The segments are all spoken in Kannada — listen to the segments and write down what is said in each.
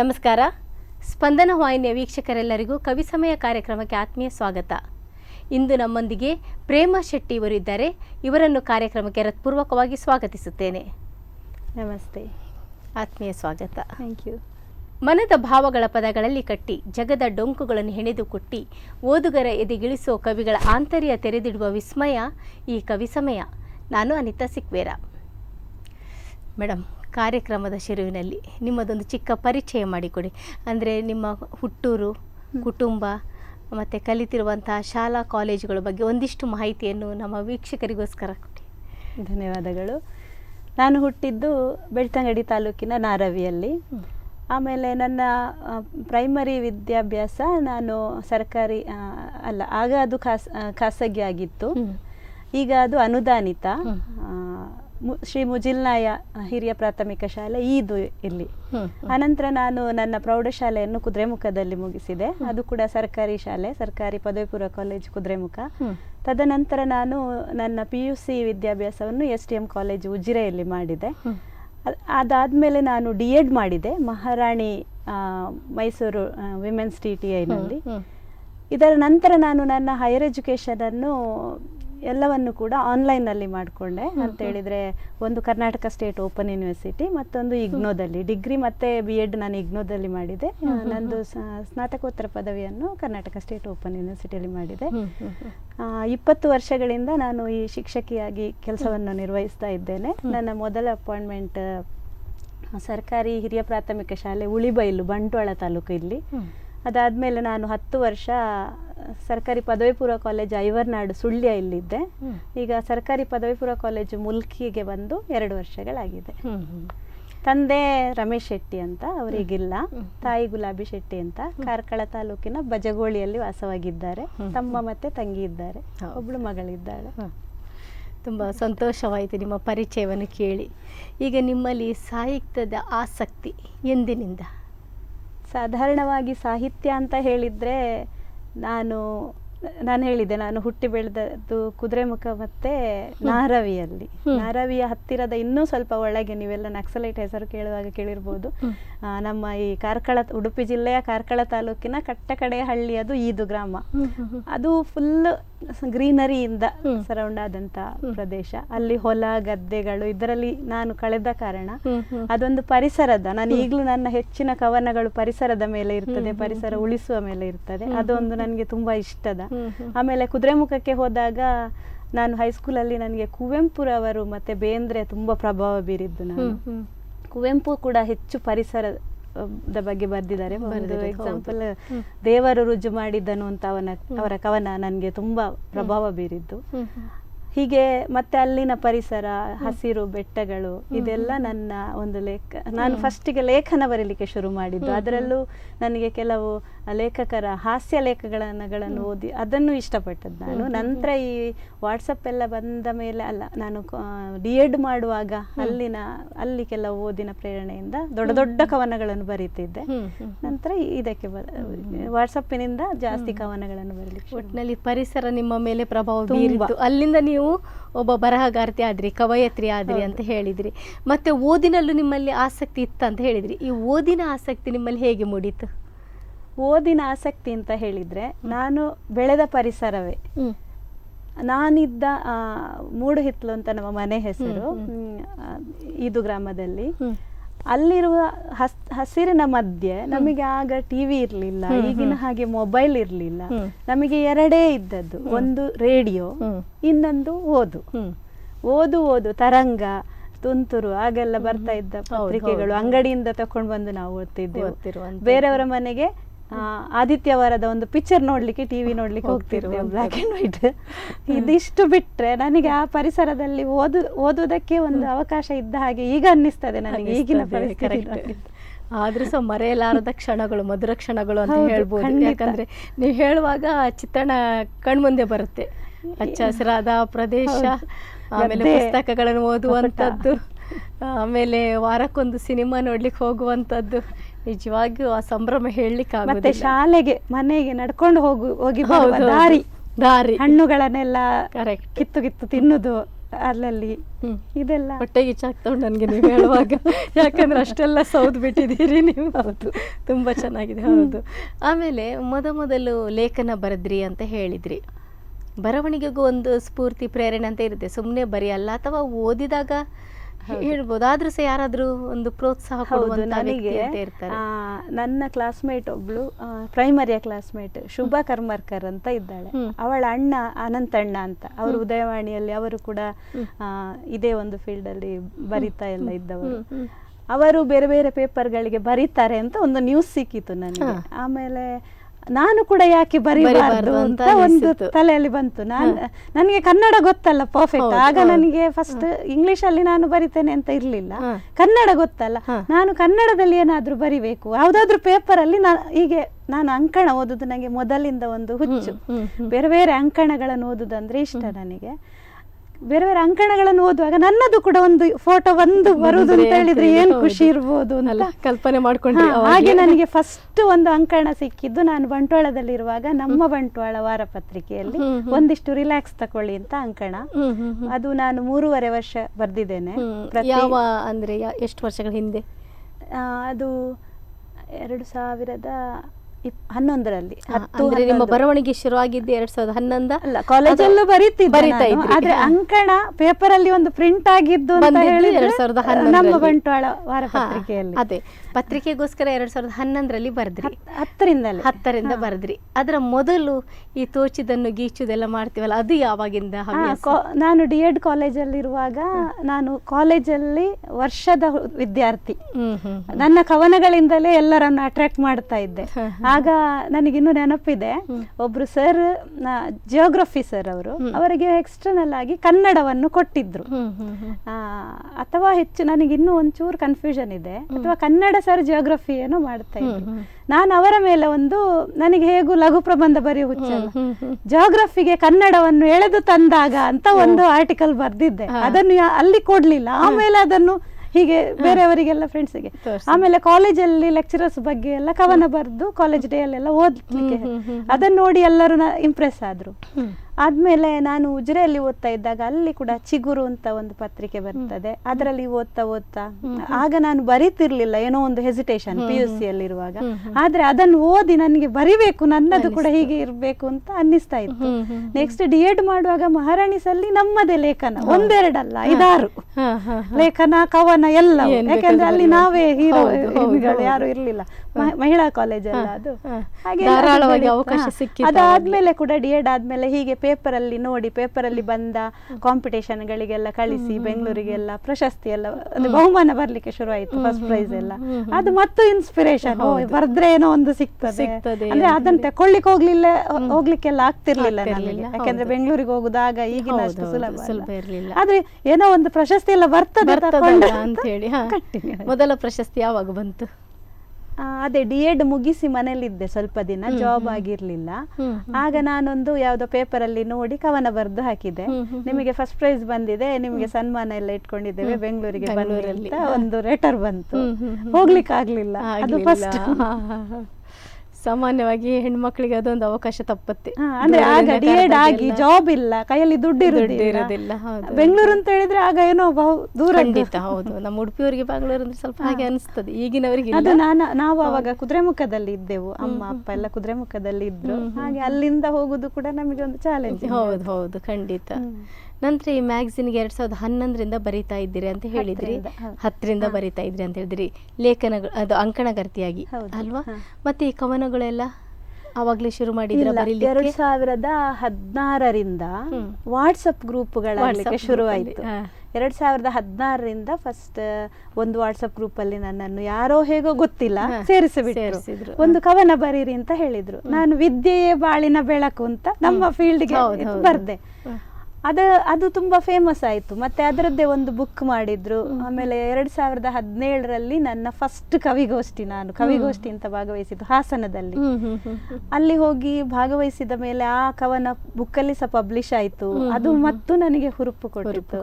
ನಮಸ್ಕಾರ. ಸ್ಪಂದನ ವಾಹಿನಿಯ ವೀಕ್ಷಕರೆಲ್ಲರಿಗೂ ಕವಿ ಸಮಯ ಕಾರ್ಯಕ್ರಮಕ್ಕೆ ಆತ್ಮೀಯ ಸ್ವಾಗತ. ಇಂದು ನಮ್ಮೊಂದಿಗೆ ಪ್ರೇಮ ಶೆಟ್ಟಿ ಇವರು ಇದ್ದಾರೆ. ಇವರನ್ನು ಕಾರ್ಯಕ್ರಮಕ್ಕೆ ಹೃತ್ಪೂರ್ವಕವಾಗಿ ಸ್ವಾಗತಿಸುತ್ತೇನೆ. ನಮಸ್ತೆ. ಆತ್ಮೀಯ ಸ್ವಾಗತ. ಥ್ಯಾಂಕ್ ಯು ಮನದ ಭಾವಗಳ ಪದಗಳಲ್ಲಿ ಕಟ್ಟಿ ಜಗದ ಡೊಂಕುಗಳನ್ನು ಹೆಣೆದು ಕೊಟ್ಟಿ ಓದುಗರ ಎದೆಗಿಳಿಸುವ ಕವಿಗಳ ಆಂತರ್ಯ ತೆರೆದಿಡುವ ವಿಸ್ಮಯ ಈ ಕವಿ ಸಮಯ. ನಾನು ಅನಿತಾ ಸಿಕ್ವೇರ. ಮೇಡಮ್ ಕಾರ್ಯಕ್ರಮದ ಶಿರುವಿನಲ್ಲಿ ನಿಮ್ಮದೊಂದು ಚಿಕ್ಕ ಪರಿಚಯ ಮಾಡಿಕೊಡಿ. ಅಂದರೆ ನಿಮ್ಮ ಹುಟ್ಟೂರು ಕುಟುಂಬ ಮತ್ತು ಕಲಿತಿರುವಂತಹ ಶಾಲಾ ಕಾಲೇಜುಗಳ ಬಗ್ಗೆ ಒಂದಿಷ್ಟು ಮಾಹಿತಿಯನ್ನು ನಮ್ಮ ವೀಕ್ಷಕರಿಗೋಸ್ಕರ ಕೊಡಿ. ಧನ್ಯವಾದಗಳು. ನಾನು ಹುಟ್ಟಿದ್ದು ಬೆಳ್ತಂಗಡಿ ತಾಲೂಕಿನ ನಾರವಿಯಲ್ಲಿ. ಆಮೇಲೆ ನನ್ನ ಪ್ರೈಮರಿ ವಿದ್ಯಾಭ್ಯಾಸ ನಾನು ಸರ್ಕಾರಿ ಅಲ್ಲ ಆಗ ಅದು ಖಾಸ್ ಖಾಸಗಿ ಆಗಿತ್ತು. ಈಗ ಅದು ಅನುದಾನಿತ. ಶ್ರೀ ಮುಜಿಲ್ನಾಯ ಹಿರಿಯ ಪ್ರಾಥಮಿಕ ಶಾಲೆ ಈದು ಇಲ್ಲಿ. ಅನಂತರ ನಾನು ನನ್ನ ಪ್ರೌಢಶಾಲೆಯನ್ನು ಕುದುರೆಮುಖದಲ್ಲಿ ಮುಗಿಸಿದೆ. ಅದು ಕೂಡ ಸರ್ಕಾರಿ ಶಾಲೆ ಸರ್ಕಾರಿ ಪದವಿ ಪೂರ್ವ ಕಾಲೇಜ್ ಕುದುರೆಮುಖ. ತದನಂತರ ನಾನು ನನ್ನ ಪಿ ಯು ಸಿ ವಿದ್ಯಾಭ್ಯಾಸವನ್ನು ಎಸ್ ಟಿ ಎಂ ಕಾಲೇಜು ಉಜಿರೆಯಲ್ಲಿ ಮಾಡಿದೆ. ಅದಾದ್ಮೇಲೆ ನಾನು ಡಿ ಎಡ್ ಮಾಡಿದೆ Maharani Mysuru women's T T ಐನಲ್ಲಿ ಇದರ ನಂತರ ನಾನು ನನ್ನ ಹೈಯರ್ ಎಜುಕೇಷನನ್ನು ಎಲ್ಲವನ್ನು ಕೂಡ ಆನ್ಲೈನಲ್ಲಿ ಮಾಡಿಕೊಂಡೆ. ಅಂತ ಹೇಳಿದರೆ ಒಂದು ಕರ್ನಾಟಕ ಸ್ಟೇಟ್ ಓಪನ್ ಯೂನಿವರ್ಸಿಟಿ ಮತ್ತೊಂದು ಇಗ್ನೋದಲ್ಲಿ ಡಿಗ್ರಿ ಮತ್ತೆ ಬಿ ಎಡ್ ನಾನು ಇಗ್ನೋದಲ್ಲಿ ಮಾಡಿದೆ. ನಂದು ಸ್ನಾತಕೋತ್ತರ ಪದವಿಯನ್ನು ಕರ್ನಾಟಕ ಸ್ಟೇಟ್ ಓಪನ್ ಯೂನಿವರ್ಸಿಟಿಯಲ್ಲಿ ಮಾಡಿದೆ. ಇಪ್ಪತ್ತು ವರ್ಷಗಳಿಂದ ನಾನು ಈ ಶಿಕ್ಷಕಿಯಾಗಿ ಕೆಲಸವನ್ನು ನಿರ್ವಹಿಸ್ತಾ ಇದ್ದೇನೆ. ನನ್ನ ಮೊದಲ ಅಪಾಯಿಂಟ್ಮೆಂಟ್ ಸರ್ಕಾರಿ ಹಿರಿಯ ಪ್ರಾಥಮಿಕ ಶಾಲೆ ಉಳಿಬೈಲು ಬಂಟ್ವಾಳ ತಾಲೂಕು ಇಲ್ಲಿ. ಅದಾದಮೇಲೆ ನಾನು ಹತ್ತು ವರ್ಷ ಸರ್ಕಾರಿ ಪದವಿ ಪೂರ್ವ ಕಾಲೇಜ್ ಐವರ್ನಾಡು ಸುಳ್ಯ ಇಲ್ಲಿದ್ದೆ. ಈಗ ಸರ್ಕಾರಿ ಪದವಿ ಪೂರ್ವ ಕಾಲೇಜು ಮುಲ್ಕಿಗೆ ಬಂದು ಎರಡು ವರ್ಷಗಳಾಗಿದೆ. ತಂದೆ ರಮೇಶ್ ಶೆಟ್ಟಿ ಅಂತ ಅವರಿಗಿಲ್ಲ ತಾಯಿ ಗುಲಾಬಿ ಶೆಟ್ಟಿ ಅಂತ ಕಾರ್ಕಳ ತಾಲೂಕಿನ ಬಜಗೋಳಿಯಲ್ಲಿ ವಾಸವಾಗಿದ್ದಾರೆ. ತಮ್ಮ ಮತ್ತೆ ತಂಗಿ ಇದ್ದಾರೆ. ಒಬ್ಳು ಮಗಳಿದ್ದಾಳೆ. ತುಂಬ ಸಂತೋಷವಾಯಿತು ನಿಮ್ಮ ಪರಿಚಯವನ್ನು ಕೇಳಿ. ಈಗ ನಿಮ್ಮಲ್ಲಿ ಸಾಹಿತ್ಯದ ಆಸಕ್ತಿ ಎಂದಿನಿಂದ? ಸಾಧಾರಣವಾಗಿ ಸಾಹಿತ್ಯ ಅಂತ ಹೇಳಿದ್ರೆ ನಾನು ನಾನು ಹೇಳಿದೆ ನಾನು ಹುಟ್ಟಿ ಬೆಳೆದದ್ದು ಕುದುರೆಮುಖ ಮತ್ತೆ ನಾರವಿಯಲ್ಲಿ. ನಾರವಿಯ ಹತ್ತಿರದ ಇನ್ನೂ ಸ್ವಲ್ಪ ಒಳಗೆ ನೀವೆಲ್ಲ ನಕ್ಸಲೈಟ್ ಹೆಸರು ಕೇಳುವಾಗ ಕೇಳಿರ್ಬೋದು. ಆ, ನಮ್ಮ ಈ ಕಾರ್ಕಳ ಉಡುಪಿ ಜಿಲ್ಲೆಯ ಕಾರ್ಕಳ ತಾಲೂಕಿನ ಕಟ್ಟಕಡೆ ಹಳ್ಳಿಯದು ಈದು ಗ್ರಾಮ. ಅದು ಫುಲ್ ಗ್ರೀನರಿಯಿಂದ. ಸರೌಂಡ್ ಆದಂತ ಪ್ರದೇಶ ಅಲ್ಲಿ ಹೊಲ ಗದ್ದೆಗಳು ಇದರಲ್ಲಿ ನಾನು ಕಳೆದ ಕಾರಣ. ಅದೊಂದು ಪರಿಸರದ ನಾನು ಈಗಲೂ ನನ್ನ ಹೆಚ್ಚಿನ ಕವನಗಳು ಪರಿಸರದ ಮೇಲೆ ಇರ್ತದೆ ಪರಿಸರ ಉಳಿಸುವ ಮೇಲೆ ಇರ್ತದೆ ಅದೊಂದು ನನಗೆ ತುಂಬಾ ಇಷ್ಟದ. ಆಮೇಲೆ ಕುದುರೆಮುಖಕ್ಕೆ ಹೋದಾಗ ನಾನು ಹೈಸ್ಕೂಲಲ್ಲಿ ನನಗೆ ಕುವೆಂಪುರವರು ಮತ್ತೆ ಬೇಂದ್ರೆ ತುಂಬಾ ಪ್ರಭಾವ ಬೀರಿದ್ದು ನಾನು. ಕುವೆಂಪು ಕೂಡ ಹೆಚ್ಚು ಪರಿಸರದ ದ ಬಗ್ಗೆ ಬರೆದಿದ್ದಾರೆ. ಒಂದು. ಎಕ್ಸಾಂಪಲ್ ದೇವರು ರುಜು ಮಾಡಿದ್ದನು ಅಂತ ಅವನ ಅವರ ಕವನ ನನಗೆ ತುಂಬಾ ಪ್ರಭಾವ ಬೀರಿದ್ದು. ಹೀಗೆ ಮತ್ತೆ ಅಲ್ಲಿನ ಪರಿಸರ ಹಸಿರು ಬೆಟ್ಟಗಳು ಇದೆಲ್ಲ ನನ್ನ ಒಂದು ಲೇಖ ನಾನು. ಫಸ್ಟಿಗೆ ಲೇಖನ ಬರೀಲಿಕ್ಕೆ ಶುರು ಮಾಡಿದ್ದು. ಅದರಲ್ಲೂ ನನಗೆ ಕೆಲವು ಲೇಖಕರ ಹಾಸ್ಯ ಲೇಖಗಳನ್ನು ಓದಿ ಅದನ್ನು ಇಷ್ಟಪಟ್ಟದ್ದು ನಾನು. ನಂತರ ಈ ವಾಟ್ಸಪ್ ಎಲ್ಲ ಬಂದ ಮೇಲೆ ಅಲ್ಲ ನಾನು ಡಿ ಎಡ್ ಮಾಡುವಾಗ ಅಲ್ಲಿನ ಅಲ್ಲಿ ಕೆಲವು ಓದಿನ ಪ್ರೇರಣೆಯಿಂದ ದೊಡ್ಡ ದೊಡ್ಡ ಕವನಗಳನ್ನು ಬರೀತಿದ್ದೆ. ನಂತರ ಇದಕ್ಕೆ ವಾಟ್ಸಪ್ಪಿನಿಂದ ಜಾಸ್ತಿ ಕವನಗಳನ್ನು ಬರೀಲಿಕ್ಕೆ ಒಟ್ಟಿನಲ್ಲಿ ಪರಿಸರ ನಿಮ್ಮ ಮೇಲೆ ಪ್ರಭಾವ. ಬೀರಿತ್ತು. ಅಲ್ಲಿಂದ ನೀವು ಒಬ್ಬ ಬರಹಗಾರ್ತಿ ಆದ್ರಿ ಕವಯತ್ರಿ ಆದ್ರಿ ಅಂತ ಹೇಳಿದ್ರಿ. ಮತ್ತೆ ಓದಿನಲ್ಲೂ ನಿಮ್ಮಲ್ಲಿ ಆಸಕ್ತಿ ಇತ್ತಂತ ಹೇಳಿದ್ರಿ. ಈ ಓದಿನ ಆಸಕ್ತಿ ನಿಮ್ಮಲ್ಲಿ ಹೇಗೆ ಮೂಡಿತು ಓದಿನ ಆಸಕ್ತಿ ಅಂತ ಹೇಳಿದ್ರೆ ನಾನು ಬೆಳೆದ ಪರಿಸರವೇ. ನಾನಿದ್ದ ಮೂಡುಹಿತ್ಲು ಅಂತ ನಮ್ಮ ಮನೆ ಹೆಸರು ಇದು ಗ್ರಾಮದಲ್ಲಿ. ಅಲ್ಲಿರುವ ಹಸ್ ಹಸಿರಿನ ಮಧ್ಯೆ ನಮಗೆ ಆಗ ಟಿವಿ ಇರ್ಲಿಲ್ಲ ಈಗಿನ ಹಾಗೆ ಮೊಬೈಲ್ ಇರ್ಲಿಲ್ಲ. ನಮಗೆ ಎರಡೇ ಇದ್ದದ್ದು ಒಂದು ರೇಡಿಯೋ ಇನ್ನೊಂದು ಓದು. ಓದು ಓದು ತರಂಗ ತುಂತುರು ಆಗೆಲ್ಲ ಬರ್ತಾ ಇದ್ದ ಪತ್ರಿಕೆಗಳು ಅಂಗಡಿಯಿಂದ ತಕೊಂಡು ಬಂದು ನಾವು ಓದ್ತಿದ್ದೆ. ಬೇರೆಯವರ ಮನೆಗೆ ಆದಿತ್ಯವಾರದ ಒಂದು ಪಿಕ್ಚರ್ ನೋಡ್ಲಿಕ್ಕೆ ಟಿವಿ ನೋಡ್ಲಿಕ್ಕೆ ಹೋಗ್ತಿರ್ತೇವೆ. ಬ್ಲಾಕ್ ಅಂಡ್ ವೈಟ್ ಇದಿಷ್ಟು ಬಿಟ್ರೆ ನನಗೆ ಆ ಪರಿಸರದಲ್ಲಿ ಓದು ಓದುವುದಕ್ಕೆ ಒಂದು ಅವಕಾಶ ಇದ್ದ ಹಾಗೆ ಈಗ ಅನ್ನಿಸ್ತದೆ ನನಗೆ ಈಗಿನ ಪರಿಸ್ಥಿತಿ. ಆದ್ರೂ ಸಹ ಮರೆಯಲಾರದ ಕ್ಷಣಗಳು ಮಧುರ ಕ್ಷಣಗಳು ಅಂತ ಹೇಳ್ಬೋದು. ಯಾಕಂದ್ರೆ ನೀವು ಹೇಳುವಾಗ ಚಿತ್ರಣ ಕಣ್ಮುಂದೆ ಬರುತ್ತೆ ಹಚ್ಚ ಹಸಿರಾದ ಪ್ರದೇಶ ಆಮೇಲೆ ಪುಸ್ತಕಗಳನ್ನು ಓದುವಂಥದ್ದು. ಆಮೇಲೆ ವಾರಕ್ಕೊಂದು ಸಿನಿಮಾ ನೋಡ್ಲಿಕ್ಕೆ ಹೋಗುವಂಥದ್ದು ನಿಜವಾಗಿಯೂ ಆ ಸಂಭ್ರಮ ಹೇಳಲಿಕ್ಕೆ ಮತ್ತೆ ಶಾಲೆಗೆ ಮನೆಗೆ ನಡ್ಕೊಂಡು ಹೋಗು ಹೋಗಿ ಬರುವ. ದಾರಿ. ದಾರಿ. ಹಣ್ಣುಗಳನ್ನೆಲ್ಲ ಕಿತ್ತು ಕಿತ್ತು ತಿನ್ನುದು ಅಲ್ಲಲ್ಲಿ ಇದೆಲ್ಲ. ಹೊಟ್ಟೆಗೆ ಚಾಕ್ತಾ ಉಂಟು ನನಗೆ ನೀವು ಹೇಳುವಾಗ. ಯಾಕಂದ್ರೆ ಅಷ್ಟೆಲ್ಲ ಸೌದ್ ಬಿಟ್ಟಿದ್ದೀರಿ ನೀವು. ಹೌದು. ತುಂಬ ಚೆನ್ನಾಗಿದೆ ಹೌದು. ಆಮೇಲೆ ಮೊದ ಮೊದಲು ಲೇಖನ ಬರೆದ್ರಿ ಅಂತ ಹೇಳಿದ್ರಿ. ಬರವಣಿಗೆಗೂ ಒಂದು ಸ್ಫೂರ್ತಿ ಪ್ರೇರಣೆ ಅಂತ ಇರುತ್ತೆ. ಸುಮ್ಮನೆ ಬರೆಯಲ್ಲ ಅಥವಾ ಓದಿದಾಗ ಹೇಳ್ಬೋದು ಆದ್ರೂ ಸಹ ಯಾರಾದ್ರೂ ಒಂದು ಪ್ರೋತ್ಸಾಹ ನನಗೆ ನನ್ನ ಕ್ಲಾಸ್ಮೇಟ್ ಒಬ್ಳು ಪ್ರೈಮರಿಯ ಕ್ಲಾಸ್ಮೇಟ್ ಶುಭಾ ಕರ್ಮರ್ಕರ್ ಅಂತ ಇದ್ದಾಳೆ. ಅವಳ ಅಣ್ಣ ಅನಂತಣ್ಣ ಅಂತ. ಅವರು ಉದಯವಾಣಿಯಲ್ಲಿ ಅವರು ಕೂಡ ಇದೇ ಒಂದು ಫೀಲ್ಡ್ ಅಲ್ಲಿ ಬರಿತಾ ಎಲ್ಲ ಇದ್ದವರು. ಅವರು ಬೇರೆ ಬೇರೆ ಪೇಪರ್ಗಳಿಗೆ ಬರೀತಾರೆ ಅಂತ ಒಂದು ನ್ಯೂಸ್ ಸಿಕ್ಕಿತು ನನಗೆ. ಆಮೇಲೆ ನಾನು ಕೂಡ ಯಾಕೆ ಬರಿಬಾರ್ದು ಅಂತ ಒಂದು ತಲೆಯಲ್ಲಿ ಬಂತು. ನಾನು ನನಗೆ ಕನ್ನಡ ಗೊತ್ತಲ್ಲ ಪರ್ಫೆಕ್ಟ್ ಆಗ. ನನಗೆ ಫಸ್ಟ್ ಇಂಗ್ಲಿಷ್ ಅಲ್ಲಿ ನಾನು ಬರಿತೇನೆ ಅಂತ ಇರ್ಲಿಲ್ಲ. ಕನ್ನಡ ಗೊತ್ತಲ್ಲ. ನಾನು ಕನ್ನಡದಲ್ಲಿ ಏನಾದ್ರೂ ಬರಿಬೇಕು. ಯಾವ್ದಾದ್ರು ಪೇಪರ್ ಅಲ್ಲಿ ನಾನು ಹೀಗೆ ನಾನು ಅಂಕಣ ಓದುದು ನನಗೆ ಮೊದಲಿಂದ ಒಂದು ಹುಚ್ಚು. ಬೇರೆ ಬೇರೆ ಅಂಕಣಗಳನ್ನು ಓದುದಂದ್ರೆ ಇಷ್ಟ ನನಗೆ. ಬೇರೆ ಬೇರೆ ಅಂಕಣಗಳನ್ನು ಓದುವಾಗ ನನ್ನದು ಕೂಡ ಒಂದು ಫೋಟೋ ಒಂದು ಬರುದು ಅಂತ ಹೇಳಿದ್ರೆ ಏನು ಖುಷಿ ಇರ್ಬೋದು ಅಂತ. ಕಲ್ಪನೆ ಮಾಡ್ಕೊಂಡು ಹಾಗೆ ನನಗೆ ಫಸ್ಟ್ ಒಂದು ಅಂಕಣ ಸಿಕ್ಕಿದ್ದು ನಾನು ಬಂಟ್ವಾಳದಲ್ಲಿರುವಾಗ ನಮ್ಮ ಬಂಟ್ವಾಳ ವಾರಪತ್ರಿಕೆಯಲ್ಲಿ. ಒಂದಿಷ್ಟು ರಿಲ್ಯಾಕ್ಸ್ ತಕೊಳ್ಳಿ ಅಂತ ಅಂಕಣ. ಅದು ನಾನು ಮೂರುವರೆ ವರ್ಷ ಬರ್ದಿದ್ದೇನೆ. ಯಾವ ಅಂದ್ರೆ ಎಷ್ಟು ವರ್ಷಗಳ ಹಿಂದೆ? ಅದು ಎರಡು ಸಾವಿರದ ಹನ್ನೊಂದರಲ್ಲಿ ನಿಮ್ಮ. ಬರವಣಿಗೆ ಶುರುವಾಗಿದ್ದು ಎರಡ್ ಸಾವಿರದ ಹನ್ನೊಂದ ಅಲ್ಲ ಕಾಲೇಜಲ್ಲೂ ಬರೀತಿದ್ದೆ. ಆದ್ರೆ ಅಂಕಣ ಪೇಪರ್ ಅಲ್ಲಿ ಒಂದು ಪ್ರಿಂಟ್ ಆಗಿದ್ದು ಅಂತ ಹೇಳಿ ಹೇಳಿದ್ರೆ ಎರಡ್ ಸಾವಿರದ ನಮ್ಮ. ಬಂಟ್ವಾಳ ವಾರಪತ್ರಿಕೆಯಲ್ಲಿ ಅದೇ ಪತ್ರಿಕೆಗೋಸ್ಕರ ಎರಡ್ ಸಾವಿರದ ಹನ್ನೊಂದರಲ್ಲಿ ಬರೆದ್ರಿ. ಹತ್ತರಿಂದ ಹತ್ತರಿಂದಲೇ. ಹತ್ತರಿಂದ ಬರೆದ್ರಿ. ಅದರ ಮೊದಲು ಈ ತೋಚಿದನ್ನು ಗೀಚುದೆಲ್ಲ ಮಾಡ್ತೀವಲ್ಲ ಅದು ಯಾವಾಗಿಂದ ನಾನು ಡಿ ಎಡ್ ಕಾಲೇಜಲ್ಲಿರುವಾಗ ನಾನು ಕಾಲೇಜಲ್ಲಿ ವರ್ಷದ ವಿದ್ಯಾರ್ಥಿ. ನನ್ನ ಕವನಗಳಿಂದಲೇ ಎಲ್ಲರನ್ನು ಅಟ್ರಾಕ್ಟ್ ಮಾಡ್ತಾ ಇದ್ದೆ. ಆಗ ನನಗಿನ್ನೂ ನೆನಪಿದೆ ಒಬ್ರು ಸರ್ ಜಿಯೋಗ್ರಫಿ ಸರ್ ಅವರು ಅವರಿಗೆ ಎಕ್ಸ್ಟರ್ನಲ್ ಆಗಿ ಕನ್ನಡವನ್ನು ಕೊಟ್ಟಿದ್ರು. ಅಥವಾ ಹೆಚ್ಚು ನನಗಿನ್ನೂ ಒಂಚೂರು ಕನ್ಫ್ಯೂಷನ್ ಇದೆ. ಅಥವಾ ಕನ್ನಡ ಸರ್ ಜಿಯೋಗ್ರಫಿ ಏನೋ ಮಾಡ್ತಾ ಇದ್ರು. ನಾನು ಅವರ ಮೇಲೆ ಒಂದು ನನಗೆ ಹೇಗೂ ಲಘು ಪ್ರಬಂಧ ಬರೆಯೋ ಹುಚ್ಚಲ್ಲ ಜಿಯೋಗ್ರಫಿಗೆ ಕನ್ನಡವನ್ನು ಎಳೆದು ತಂದಾಗ ಅಂತ ಒಂದು ಆರ್ಟಿಕಲ್ ಬರ್ದಿದ್ದೆ. ಅದನ್ನು ಅಲ್ಲಿ ಕೊಡ್ಲಿಲ್ಲ. ಆಮೇಲೆ ಅದನ್ನು ಹೀಗೆ ಬೇರೆಯವರಿಗೆಲ್ಲ ಫ್ರೆಂಡ್ಸಿಗೆ. ಆಮೇಲೆ ಕಾಲೇಜಲ್ಲಿ ಲೆಕ್ಚರರ್ಸ್ ಬಗ್ಗೆ ಎಲ್ಲ ಕವನ ಬರೆದು ಕಾಲೇಜ್ ಡೇ ಅಲ್ಲೆಲ್ಲ ಓದ್ಲಿಕ್ಕೆ ಅದನ್ನ ನೋಡಿ ಎಲ್ಲರೂ ಇಂಪ್ರೆಸ್ ಆದ್ರು. ಆದ್ಮೇಲೆ ನಾನು ಉಜಿರೆಯಲ್ಲಿ ಓದ್ತಾ ಇದ್ದಾಗ ಅಲ್ಲಿ ಕೂಡ ಚಿಗುರು ಅಂತ ಒಂದು ಪತ್ರಿಕೆ ಬರ್ತದೆ. ಅದರಲ್ಲಿ ಓದ್ತಾ ಓದ್ತಾ ಆಗ ನಾನು ಬರೀತಿರ್ಲಿಲ್ಲ ಏನೋ ಒಂದು ಹೆಸಿಟೇಷನ್ ಪಿ ಯು ಸಿ ಅಲ್ಲಿರುವಾಗ. ಆದ್ರೆ ಅದನ್ನು ಓದಿ ನನಗೆ ಬರಿಬೇಕು ನನ್ನದು ಕೂಡ ಹೀಗೆ ಇರಬೇಕು ಅಂತ ಅನ್ನಿಸ್ತಾ ಇತ್ತು. ನೆಕ್ಸ್ಟ್ ಡಿ ಎಡ್ ಮಾಡುವಾಗ ಮಹಾರಾಣಿಸಲ್ಲಿ ನಮ್ಮದೇ ಲೇಖನ ಒಂದೆರಡಲ್ಲ ಐದಾರು. ಲೇಖನ ಕವನ ಎಲ್ಲ ಯಾಕೆಂದ್ರೆ ಅಲ್ಲಿ ನಾವೇ ಹೀರೋ. ಯಾರು ಇರ್ಲಿಲ್ಲ. ಮಹಿಳಾ ಕಾಲೇಜಲ್ಲ ಅಲ್ಲ ಅದು. ಹಾಗೆ ಅದಾದ್ಮೇಲೆ ಕೂಡ ಡಿ ಎಡ್ ಆದ್ಮೇಲೆ ಹೀಗೆ ಪೇಪರ್ ಅಲ್ಲಿ ನೋಡಿ ಪೇಪರಲ್ಲಿ ಬಂದ ಕಾಂಪಿಟೇಷನ್ ಗಳಿಗೆಲ್ಲ ಕಳಿಸಿ ಬೆಂಗಳೂರಿಗೆಲ್ಲ ಪ್ರಶಸ್ತಿ ಎಲ್ಲ ಅಂದ್ರೆ ಬಹುಮಾನ ಬರ್ಲಿಕ್ಕೆ ಶುರು ಆಯ್ತು ಫಸ್ಟ್ ಪ್ರೈಸ್ ಎಲ್ಲ. ಅದು ಮತ್ತು ಇನ್ಸ್ಪಿರೇಷನ್ ಬರ್ದ್ರೆ ಏನೋ ಒಂದು ಸಿಗ್ತದೆ. ಅಂದ್ರೆ ಅದನ್ನ ತಕೊಳ್ಳಿಕ್ ಹೋಗ್ಲಿಲ್ಲ ಹೋಗ್ಲಿಕ್ಕೆಲ್ಲ ಆಗ್ತಿರ್ಲಿಲ್ಲ ನನಗೆ ಯಾಕಂದ್ರೆ. ಬೆಂಗಳೂರಿಗೆ ಹೋಗುದಾಗ ಈಗಿನ ಅಷ್ಟು ಸುಲಭ ಇರ್ಲಿಲ್ಲ. ಆದ್ರೆ ಏನೋ ಒಂದು ಪ್ರಶಸ್ತಿ ಎಲ್ಲ ಬರ್ತದೆ ಅಂತ ಹೇಳಿ. ಮೊದಲ ಪ್ರಶಸ್ತಿ ಯಾವಾಗ ಬಂತು? ಅದೇ ಡಿ ಎಡ್ ಮುಗಿಸಿ ಮನೇಲಿದ್ದೆ ಸ್ವಲ್ಪ ದಿನ ಜಾಬ್ ಆಗಿರ್ಲಿಲ್ಲ. ಆಗ ನಾನೊಂದು ಯಾವ್ದೋ ಪೇಪರ್ ಅಲ್ಲಿ ನೋಡಿ ಕವನ ಬರೆದು ಹಾಕಿದೆ. ನಿಮಗೆ ಫಸ್ಟ್ ಪ್ರೈಸ್ ಬಂದಿದೆ ನಿಮಗೆ ಸನ್ಮಾನ ಎಲ್ಲ ಇಟ್ಕೊಂಡಿದ್ದೇವೆ ಬೆಂಗಳೂರಿಗೆ ಅಂತ ಒಂದು ಲೆಟರ್ ಬಂತು. ಹೋಗ್ಲಿಕ್ಕೆ ಆಗ್ಲಿಲ್ಲ. ಅದು. ಫಸ್ಟ್. ಸಾಮಾನ್ಯವಾಗಿ ಹೆಣ್ಮಕ್ಳಿಗೆ ಅದೊಂದು ಅವಕಾಶ ತಪ್ಪತ್ತೆ. ಅಂದ್ರೆ ಆಗ ಡಿಎಡ್ ಆಗಿ ಜಾಬ್ ಇಲ್ಲ ಕೈಯಲ್ಲಿ ದುಡ್ಡು ಇರೋದಿಲ್ಲ. ಬೆಂಗಳೂರು ಅಂತ ಹೇಳಿದ್ರೆ ಆಗ ಏನೋ ಬಹು ದೂರ ಖಂಡಿತ ಹೌದು. ನಮ್ಮ ಉಡುಪಿಯವರಿಗೆ ಬೆಂಗಳೂರು ಅಂದ್ರೆ ಸ್ವಲ್ಪ ಹಾಗೆ ಅನಿಸ್ತದೆ ಈಗಿನವರಿಗೆ ಅದು ನಾನು ನಾವು ಅವಾಗ ಕುದುರೆಮುಖದಲ್ಲಿ ಇದ್ದೆವು. ಅಮ್ಮ ಅಪ್ಪ ಎಲ್ಲ ಕುದುರೆಮುಖದಲ್ಲಿ ಇದ್ರು. ಹಾಗೆ ಅಲ್ಲಿಂದ ಹೋಗುದು ಕೂಡ ನಮಗೆ ಒಂದು ಚಾಲೆಂಜ್ ಹೌದು ಹೌದು ಖಂಡಿತ. ನಂತರ ಈ ಮ್ಯಾಗಝಿನ್ಗೆ ಎರಡ್ ಸಾವಿರದ ಹನ್ನೊಂದರಿಂದ ಬರೀತಾ ಇದ್ದೀರಿ ಅಂತ ಹೇಳಿದ್ರಿ. ಹತ್ತರಿಂದ, ಬರಿತಾ ಇದ್ರಿ ಅಂತ ಹೇಳಿದ್ರಿ. ಲೇಖನಗಳು ಅದು ಅಂಕಣಗರ್ತಿಯಾಗಿ ಅಲ್ವಾ? ಮತ್ತೆ ಈ ಕವನಗಳೆಲ್ಲ ಅವಾಗಲೇ ಶುರು ಮಾಡಿದ್ರೆ ಎರಡು ಸಾವಿರದ ಹದಿನಾರರಿಂದ. ವಾಟ್ಸಪ್ ಗ್ರೂಪ್ಗಳ ಶುರುವಾಯಿತು ಎರಡು ಸಾವಿರದ ಹದಿನಾರರಿಂದ ಫಸ್ಟ್ ಒಂದು ವಾಟ್ಸಪ್ ಗ್ರೂಪ್ ಅಲ್ಲಿ ನನ್ನನ್ನು ಯಾರೋ ಹೇಗೋ ಗೊತ್ತಿಲ್ಲ ಸೇರಿಸಿಬಿಟ್ಟು ಒಂದು ಕವನ ಬರೀರಿ ಅಂತ ಹೇಳಿದ್ರು. ನಾನು ವಿದ್ಯೆಯೇ ಬಾಳಿನ ಬೆಳಕು ಅಂತ ನಮ್ಮ ಫೀಲ್ಡ್ಗೆ. ಬರ್ದೆ. ಅದು ಅದು ತುಂಬಾ ಫೇಮಸ್ ಆಯಿತು. ಮತ್ತೆ ಅದರದ್ದೇ ಒಂದು ಬುಕ್ ಮಾಡಿದ್ರು. ಆಮೇಲೆ ಎರಡು ಸಾವಿರದ ಹದಿನೇಳರಲ್ಲಿ ನನ್ನ ಫಸ್ಟ್ ಕವಿಗೋಷ್ಠಿ ನಾನು. ಕವಿಗೋಷ್ಠಿ ಅಂತ ಭಾಗವಹಿಸಿದ್ದು ಹಾಸನದಲ್ಲಿ. ಅಲ್ಲಿ ಹೋಗಿ ಭಾಗವಹಿಸಿದ ಮೇಲೆ ಆ ಕವನ ಬುಕ್ಕಲ್ಲಿ ಸಹ ಪಬ್ಲಿಷ್ ಆಯ್ತು. ಅದು ಮತ್ತು ನನಗೆ ಹುರುಪು ಕೊಟ್ಟಿತ್ತು.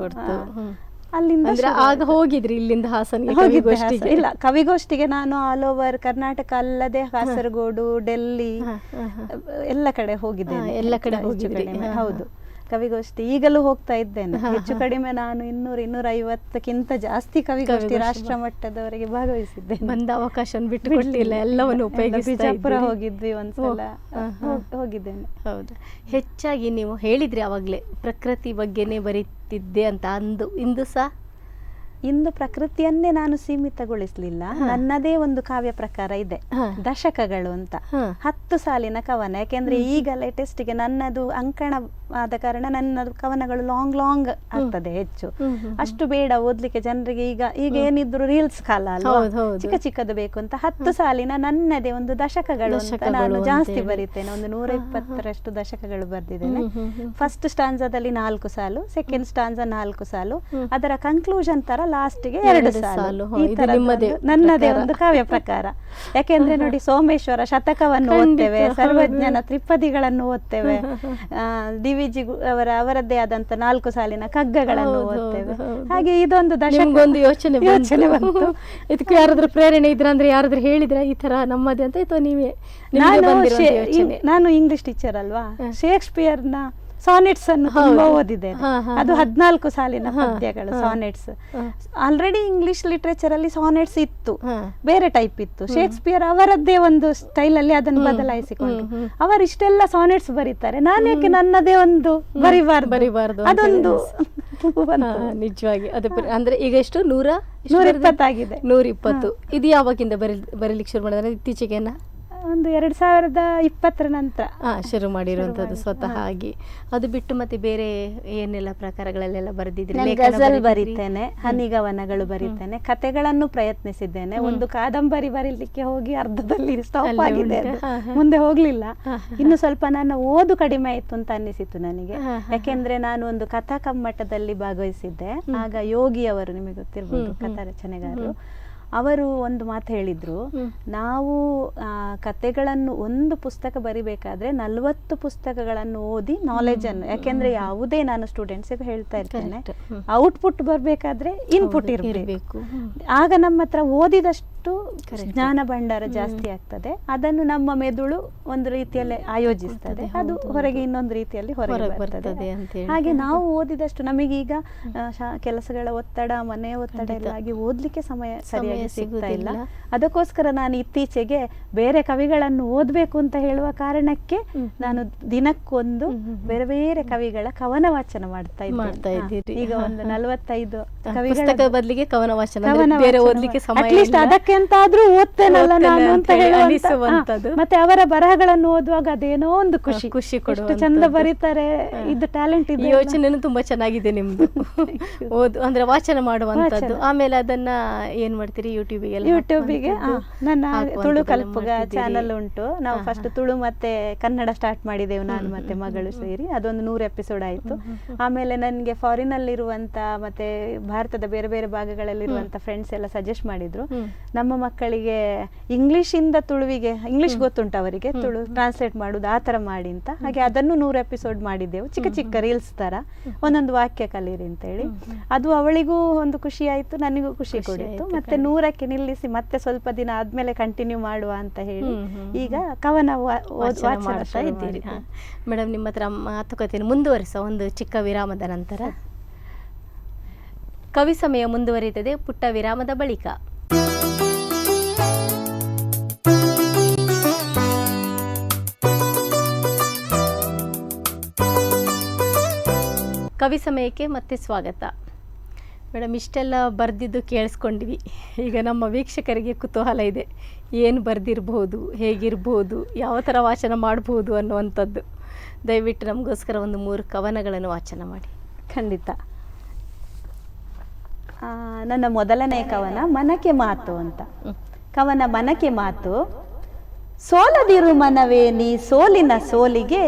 ಅಲ್ಲಿಂದ ಆಗ ಹೋಗಿದ್ರಿ ಇಲ್ಲಿಂದ ಹೋಗಿದ್ದೆ ಕವಿಗೋಷ್ಠಿಗೆ? ಹಾಸನ. ಇಲ್ಲ ಕವಿಗೋಷ್ಠಿಗೆ ನಾನು ಆಲ್ ಓವರ್ ಕರ್ನಾಟಕ ಅಲ್ಲದೆ ಕಾಸರಗೋಡು ಡೆಲ್ಲಿ. ಎಲ್ಲ ಕಡೆ ಹೋಗಿದ್ದೇನೆ. ಎಲ್ಲ ಕಡೆ ಹೌದು. ಕವಿಗೋಷ್ಠಿ ಈಗಲೂ ಹೋಗ್ತಾ ಇದ್ದೇನೆ. ಹೆಚ್ಚು ಕಡಿಮೆ ನಾನು ಇನ್ನೂರು ಇನ್ನೂರ ಐವತ್ತಕ್ಕಿಂತ ಜಾಸ್ತಿ ಕವಿಗೋಷ್ಠಿ ರಾಷ್ಟ್ರ ಮಟ್ಟದವರೆಗೆ ಭಾಗವಹಿಸಿದ್ದೇನೆ. ಬಂದ ಅವಕಾಶ ಬಿಟ್ಟು ಎಲ್ಲವನ್ನು ಉಪಯೋಗಿಸಿ ಬಿಜಾಪುರ. ಹೋಗಿದ್ವಿ ಒಂದ್ಸಲ. ಹೋಗಿದ್ದೇನೆ. ಹೌದು. ಹೆಚ್ಚಾಗಿ ನೀವು ಹೇಳಿದ್ರಿ ಅವಾಗ್ಲೇ ಪ್ರಕೃತಿ ಬಗ್ಗೆನೇ ಬರೀತಿದ್ದೆ ಅಂತ ಅಂದು. ಇಂದು ಸಹ ಇಂದು ಪ್ರಕೃತಿಯನ್ನೇ ನಾನು ಸೀಮಿತಗೊಳಿಸಲಿಲ್ಲ. ನನ್ನದೇ ಒಂದು ಕಾವ್ಯ ಪ್ರಕಾರ ಇದೆ. ದಶಕಗಳು ಅಂತ. ಹತ್ತು ಸಾಲಿನ ಕವನ. ಯಾಕೆಂದ್ರೆ ಈಗ ಲೇಟೆಸ್ಟ್ಗೆ ನನ್ನದು ಅಂಕಣ ಆದ ಕಾರಣ ನನ್ನದು ಕವನಗಳು ಲಾಂಗ್ ಲಾಂಗ್ ಆಗ್ತದೆ ಹೆಚ್ಚು. ಅಷ್ಟು ಬೇಡ ಓದ್ಲಿಕ್ಕೆ ಜನರಿಗೆ ಈಗ ಈಗ ಏನಿದ್ರು ರೀಲ್ಸ್ ಕಾಲ ಅಲ್ವಾ? ಹೌದು. ಚಿಕ್ಕ ಚಿಕ್ಕದು ಬೇಕು ಅಂತ. ಹತ್ತು ಸಾಲಿನ ನನ್ನದೇ ಒಂದು ದಶಕಗಳು ಅಂತ ನಾನು ಜಾಸ್ತಿ. ಬರೀತೇನೆ. ಒಂದು ನೂರ. ಇಪ್ಪತ್ತರಷ್ಟು ದಶಕಗಳು ಬರ್ದಿದ್ದೇನೆ. ಫಸ್ಟ್ ಸ್ಟಾನ್ಸದಲ್ಲಿ ನಾಲ್ಕು ಸಾಲು ಸೆಕೆಂಡ್ ಸ್ಟಾನ್ಸ ನಾಲ್ಕು ಸಾಲು. ಅದರ ಕನ್ಕ್ಲೂಷನ್ ತರ ಲಾಸ್ಟ್ಗೆ ಎರಡು ಸಾಲು, ಈ ಒಂದು- ನನ್ನದೇ ಒಂದು ಕಾವ್ಯ ಪ್ರಕಾರ. ಯಾಕೆಂದ್ರೆ ನೋಡಿ ಸೋಮೇಶ್ವರ ಶತಕವನ್ನು ಓದ್ತೇವೆ ಸರ್ವಜ್ಞನ ತ್ರಿಪದಿಗಳನ್ನು ಓದ್ತೇವೆ ಡಿ ವಿ ಜಿ ಅವರ ಅವರದ್ದೇ ಆದಂತ ನಾಲ್ಕು ಸಾಲಿನ ಕಗ್ಗಗಳನ್ನು ಓದ್ತೇವೆ. ಹಾಗೆ ಇದೊಂದು ದಶಕೊಂದು ಯೋಚನೆ ಯೋಚನೆ ಬಂತು. ಇದಕ್ಕೆ ಯಾರಾದ್ರೂ ಪ್ರೇರಣೆ ಇದ್ರ ಅಂದ್ರೆ ಯಾರಾದ್ರೂ ಹೇಳಿದ್ರೆ? ಈ ತರ ನಮ್ಮದೇ ಅಂತ? ಅಥವಾ ನೀವೇ ನಾನು ಇಂಗ್ಲಿಷ್ ಟೀಚರ್ ಅಲ್ವಾ. ಶೇಕ್ಸ್ಪಿಯರ್ನ ಸಾನೆಟ್ಸ್ ಅನ್ನು ತುಂಬಾ ಓದಿದೆ ಓದಿದ್ದೇನೆ. ಅದು. ಹದಿನಾಲ್ಕು ಸಾಲಿನ ಪದ್ಯಗಳು. ಸಾನೆಟ್ಸ್ ಆಲ್ರೆಡಿ ಇಂಗ್ಲಿಷ್ ಲಿಟ್ರೇಚರ್ ಅಲ್ಲಿ ಸಾನೆಟ್ಸ್ ಇತ್ತು. ಬೇರೆ ಟೈಪ್ ಇತ್ತು. ಶೇಕ್ಸ್ಪಿಯರ್ ಅವರದ್ದೇ ಒಂದು ಸ್ಟೈಲ್ ಅಲ್ಲಿ ಅದನ್ನು ಬದಲಾಯಿಸಿಕೊಂಡು. ಅವರು ಇಷ್ಟೆಲ್ಲ ಸಾನೆಟ್ಸ್ ಬರೀತಾರೆ. ನಾನೇಕೆ ನನ್ನದೇ ಒಂದು ಬರಿಬಾರ್ದು? ಬರಿಬಾರ್ದು ಅದೊಂದು ನಿಜವಾಗಿ. ಅದು ಅಂದ್ರೆ ಈಗ ಎಷ್ಟು? ನೂರ? ನೂರ? ಇಪ್ಪತ್ತಾಗಿದೆ. ನೂರ ಇಪ್ಪತ್ತು. ಇದು ಯಾವಾಗಿಂದ ಬರೀ ಬರೀಲಿಕ್ಕೆ ಶುರು ಮಾಡಿದ್ರೆ ಇತ್ತೀಚೆಗೆನ? ಒಂದು ಎರಡ್ ಸಾವಿರದ ಇಪ್ಪತ್ತರ ನಂತರ. ಶುರು ಮಾಡಿರುವಂತದ್ದು ಸ್ವತಃ ಆಗಿ ಅದು ಬಿಟ್ಟು ಮತ್ತೆ ಬೇರೆ ಏನೆಲ್ಲ ಪ್ರಕಾರಗಳಲ್ಲೆಲ್ಲ ಬರೆದಿದ್ರಿ? ಗಜಲ್? ಬರೀತೇನೆ ಹನಿಗವನಗಳು ಬರೀತೇನೆ ಕತೆಗಳನ್ನು ಪ್ರಯತ್ನಿಸಿದ್ದೇನೆ. ಒಂದು ಕಾದಂಬರಿ ಬರೀಲಿಕ್ಕೆ ಹೋಗಿ ಅರ್ಧದಲ್ಲಿ ಸ್ಟಾಪ್ ಆಗಿದೆ. ಮುಂದೆ ಹೋಗ್ಲಿಲ್ಲ. ಇನ್ನು ಸ್ವಲ್ಪ ನನ್ನ ಓದು ಕಡಿಮೆ ಆಯ್ತು ಅಂತ ಅನ್ನಿಸಿತು ನನಗೆ. ಯಾಕೆಂದ್ರೆ ನಾನು ಒಂದು ಕಥಾ ಕಮ್ಮಟದಲ್ಲಿ ಭಾಗವಹಿಸಿದ್ದೆ. ಆಗ ಯೋಗಿ ಅವರು ನಿಮಗೆ ಗೊತ್ತಿರಬಹುದು. ಕಥಾ ರಚನೆಗಾರರು. ಅವರು ಒಂದು ಮಾತು ಹೇಳಿದ್ರು ನಾವು ಕತೆಗಳನ್ನು ಒಂದು ಪುಸ್ತಕ ಬರಿಬೇಕಾದ್ರೆ ನಲ್ವತ್ತು ಪುಸ್ತಕಗಳನ್ನು ಓದಿ ನಾಲೆಜ್ ಅನ್ನು ಯಾಕೆಂದ್ರೆ ಯಾವುದೇ ನಾನು ಸ್ಟೂಡೆಂಟ್ಸ್ ಹೇಳ್ತಾ ಇರ್ತೇನೆ. ಔಟ್ಪುಟ್ ಬರ್ಬೇಕಾದ್ರೆ ಇನ್ಪುಟ್ ಇರ್ಬೇಕು. ಆಗ ನಮ್ಮ ಹತ್ರ ಓದಿದಷ್ಟು Correct. ಜ್ಞಾನ ಭಂಡಾರ ಜಾಸ್ತಿ ಆಗ್ತದೆ ಅದನ್ನು ನಮ್ಮ ಮೆದುಳು ಒಂದು ರೀತಿಯಲ್ಲಿ ಆಯೋಜಿಸ್ತದೆ ಅದು ಹೊರಗೆ. ಇನ್ನೊಂದು ರೀತಿಯಲ್ಲಿ ಹೊರಗೆ ಬರ್ತದೆ. ಹಾಗೆ ನಾವು ಓದಿದಷ್ಟು ನಮಗೀಗ ಕೆಲಸಗಳ ಒತ್ತಡ ಮನೆ ಒತ್ತಡ. ಎಲ್ಲ ಆಗಿ ಓದ್ಲಿಕ್ಕೆ ಸಮಯ ಸರಿಯಾಗಿ ಸಿಗ್ತಾ ಇಲ್ಲ ಅದಕ್ಕೋಸ್ಕರ ನಾನು ಇತ್ತೀಚೆಗೆ ಬೇರೆ ಕವಿಗಳನ್ನು ಓದಬೇಕು ಅಂತ ಹೇಳುವ ಕಾರಣಕ್ಕೆ. ನಾನು ದಿನಕ್ಕೊಂದು. ಬೇರೆ ಬೇರೆ ಕವಿಗಳ ಕವನ ವಾಚನ ಮಾಡ್ತಾ ಇದ್ದೇನೆ ಇದ್ದೀರಿ. ಈಗ ಒಂದು. ನಲವತ್ತೈದು ಕವಿಗಳ ಬದಲಿಗೆ ಕವನ ವಾಚನ ಬೇರೆ ಓದ್ಲಿಕ್ಕೆ ಸಮಯ ಅದಕ್ಕೆ ಅಂತಾದ್ರೂ ಓದ್ತೇನಲ್ಲ ನಾನು ಅಂತ ಅಂತ ಹೇಳಿ ಹೇಳುವಂತ ಅನಿಸುವಂತದ್ದು. ಹಾ, ಮತ್ತೆ ಅವರ ಬರಹಗಳನ್ನು ಓದುವಾಗ ಅದೇನೋ ಒಂದು ಖುಷಿ. ಖುಷಿ ಕೊಟ್ಟು ಚಂದ. ಬರೀತಾರೆ. ಇದು ಟ್ಯಾಲೆಂಟ್ ಇದೆ ಯೋಚನೆ ತುಂಬಾ ಚೆನ್ನಾಗಿದೆ ನಿಮ್ದು. ಓದು ಅಂದ್ರೆ ವಾಚನ ಮಾಡುವಂತದ್ದು ಆಮೇಲೆ ಅದನ್ನ ಏನ್ ಮಾಡ್ತೀರಿ? ಯೂಟ್ಯೂಬಿಗೆ ಯೂಟ್ಯೂಬಿಗೆ ನನ್ನ ತುಳು ಕಲ್ಪಗ ಚಾನಲ್ ಉಂಟು. ನಾವು ಫಸ್ಟ್ ತುಳು ಮತ್ತೆ ಕನ್ನಡ ಸ್ಟಾರ್ಟ್ ಮಾಡಿದೆವು ನಾನು ಮತ್ತೆ ಮಗಳು ಸೇರಿ. ಅದೊಂದು ನೂರು ಎಪಿಸೋಡ್ ಆಯ್ತು. ಆಮೇಲೆ ನನಗೆ ಫಾರಿನ್ ಅಲ್ಲಿರುವಂತ ಮತ್ತೆ ಭಾರತದ ಬೇರೆ ಬೇರೆ ಭಾಗಗಳಲ್ಲಿರುವಂತ ಫ್ರೆಂಡ್ಸ್ ಎಲ್ಲ ಸಜೆಸ್ಟ್ ಮಾಡಿದ್ರು. ನಮ್ಮ ಮಕ್ಕಳಿಗೆ ಇಂಗ್ಲಿಷ್ ಇಂದ ತುಳುವಿಗೆ ಇಂಗ್ಲಿಷ್. ಗೊತ್ತುಂಟು ಅವರಿಗೆ ತುಳು ಟ್ರಾನ್ಸ್ಲೇಟ್ ಮಾಡುದು ಆ ತರ ಮಾಡಿ ಅಂತ. ಹಾಗೆ ಅದನ್ನು ನೂರು ಎಪಿಸೋಡ್ ಮಾಡಿದ್ದೆವು. ಚಿಕ್ಕ ಚಿಕ್ಕ ರೀಲ್ಸ್ ತರ. ಒಂದೊಂದು ವಾಕ್ಯ ಕಲೀರಿ ಅಂತ ಹೇಳಿ. ಅದು ಅವಳಿಗೂ ಒಂದು ಖುಷಿ ಆಯ್ತು ನನಗೂ ಖುಷಿ ಕೊಡಿತ್ತು ಮತ್ತೆ. ನೂರಕ್ಕೆ ನಿಲ್ಲಿಸಿ ಮತ್ತೆ ಸ್ವಲ್ಪ ದಿನ ಆದ್ಮೇಲೆ ಕಂಟಿನ್ಯೂ ಮಾಡುವ ಅಂತ ಹೇಳಿ ಈಗ ಕವನ ಮಾಡ್ತಾ ಇದ್ದೀರಿ. ಮೇಡಮ್ ನಿಮ್ಮ ಹತ್ರ ಮಾತುಕತೆಯನ್ನು ಮುಂದುವರಿಸ ಒಂದು ಚಿಕ್ಕ ವಿರಾಮದ ನಂತರ. ಕವಿ ಸಮಯ ಮುಂದುವರಿಯುತ್ತದೆ ಪುಟ್ಟ ವಿರಾಮದ ಬಳಿಕ. ಕವಿ ಸಮಯಕ್ಕೆ ಮತ್ತೆ ಸ್ವಾಗತ. ಮೇಡಮ್, ಇಷ್ಟೆಲ್ಲ ಬರೆದಿದ್ದು ಕೇಳಿಸ್ಕೊಂಡ್ವಿ. ಈಗ ನಮ್ಮ ವೀಕ್ಷಕರಿಗೆ ಕುತೂಹಲ ಇದೆ. ಏನು ಬರೆದಿರ್ಬೋದು, ಹೇಗಿರ್ಬೋದು, ಯಾವ ಥರ ವಾಚನ ಮಾಡ್ಬೋದು ಅನ್ನುವಂಥದ್ದು. ದಯವಿಟ್ಟು ನಮಗೋಸ್ಕರ ಒಂದು ಮೂರು ಕವನಗಳನ್ನು ವಾಚನ ಮಾಡಿ. ಖಂಡಿತ. ನನ್ನ ಮೊದಲನೇ ಕವನ ಮನಕೆ ಮಾತು ಅಂತ. ಕವನ ಮನಕೆ ಮಾತು, ಸೋಲದಿರು ಮನವೇ ನೀ ಸೋಲಿನ ಸೋಲಿಗೆ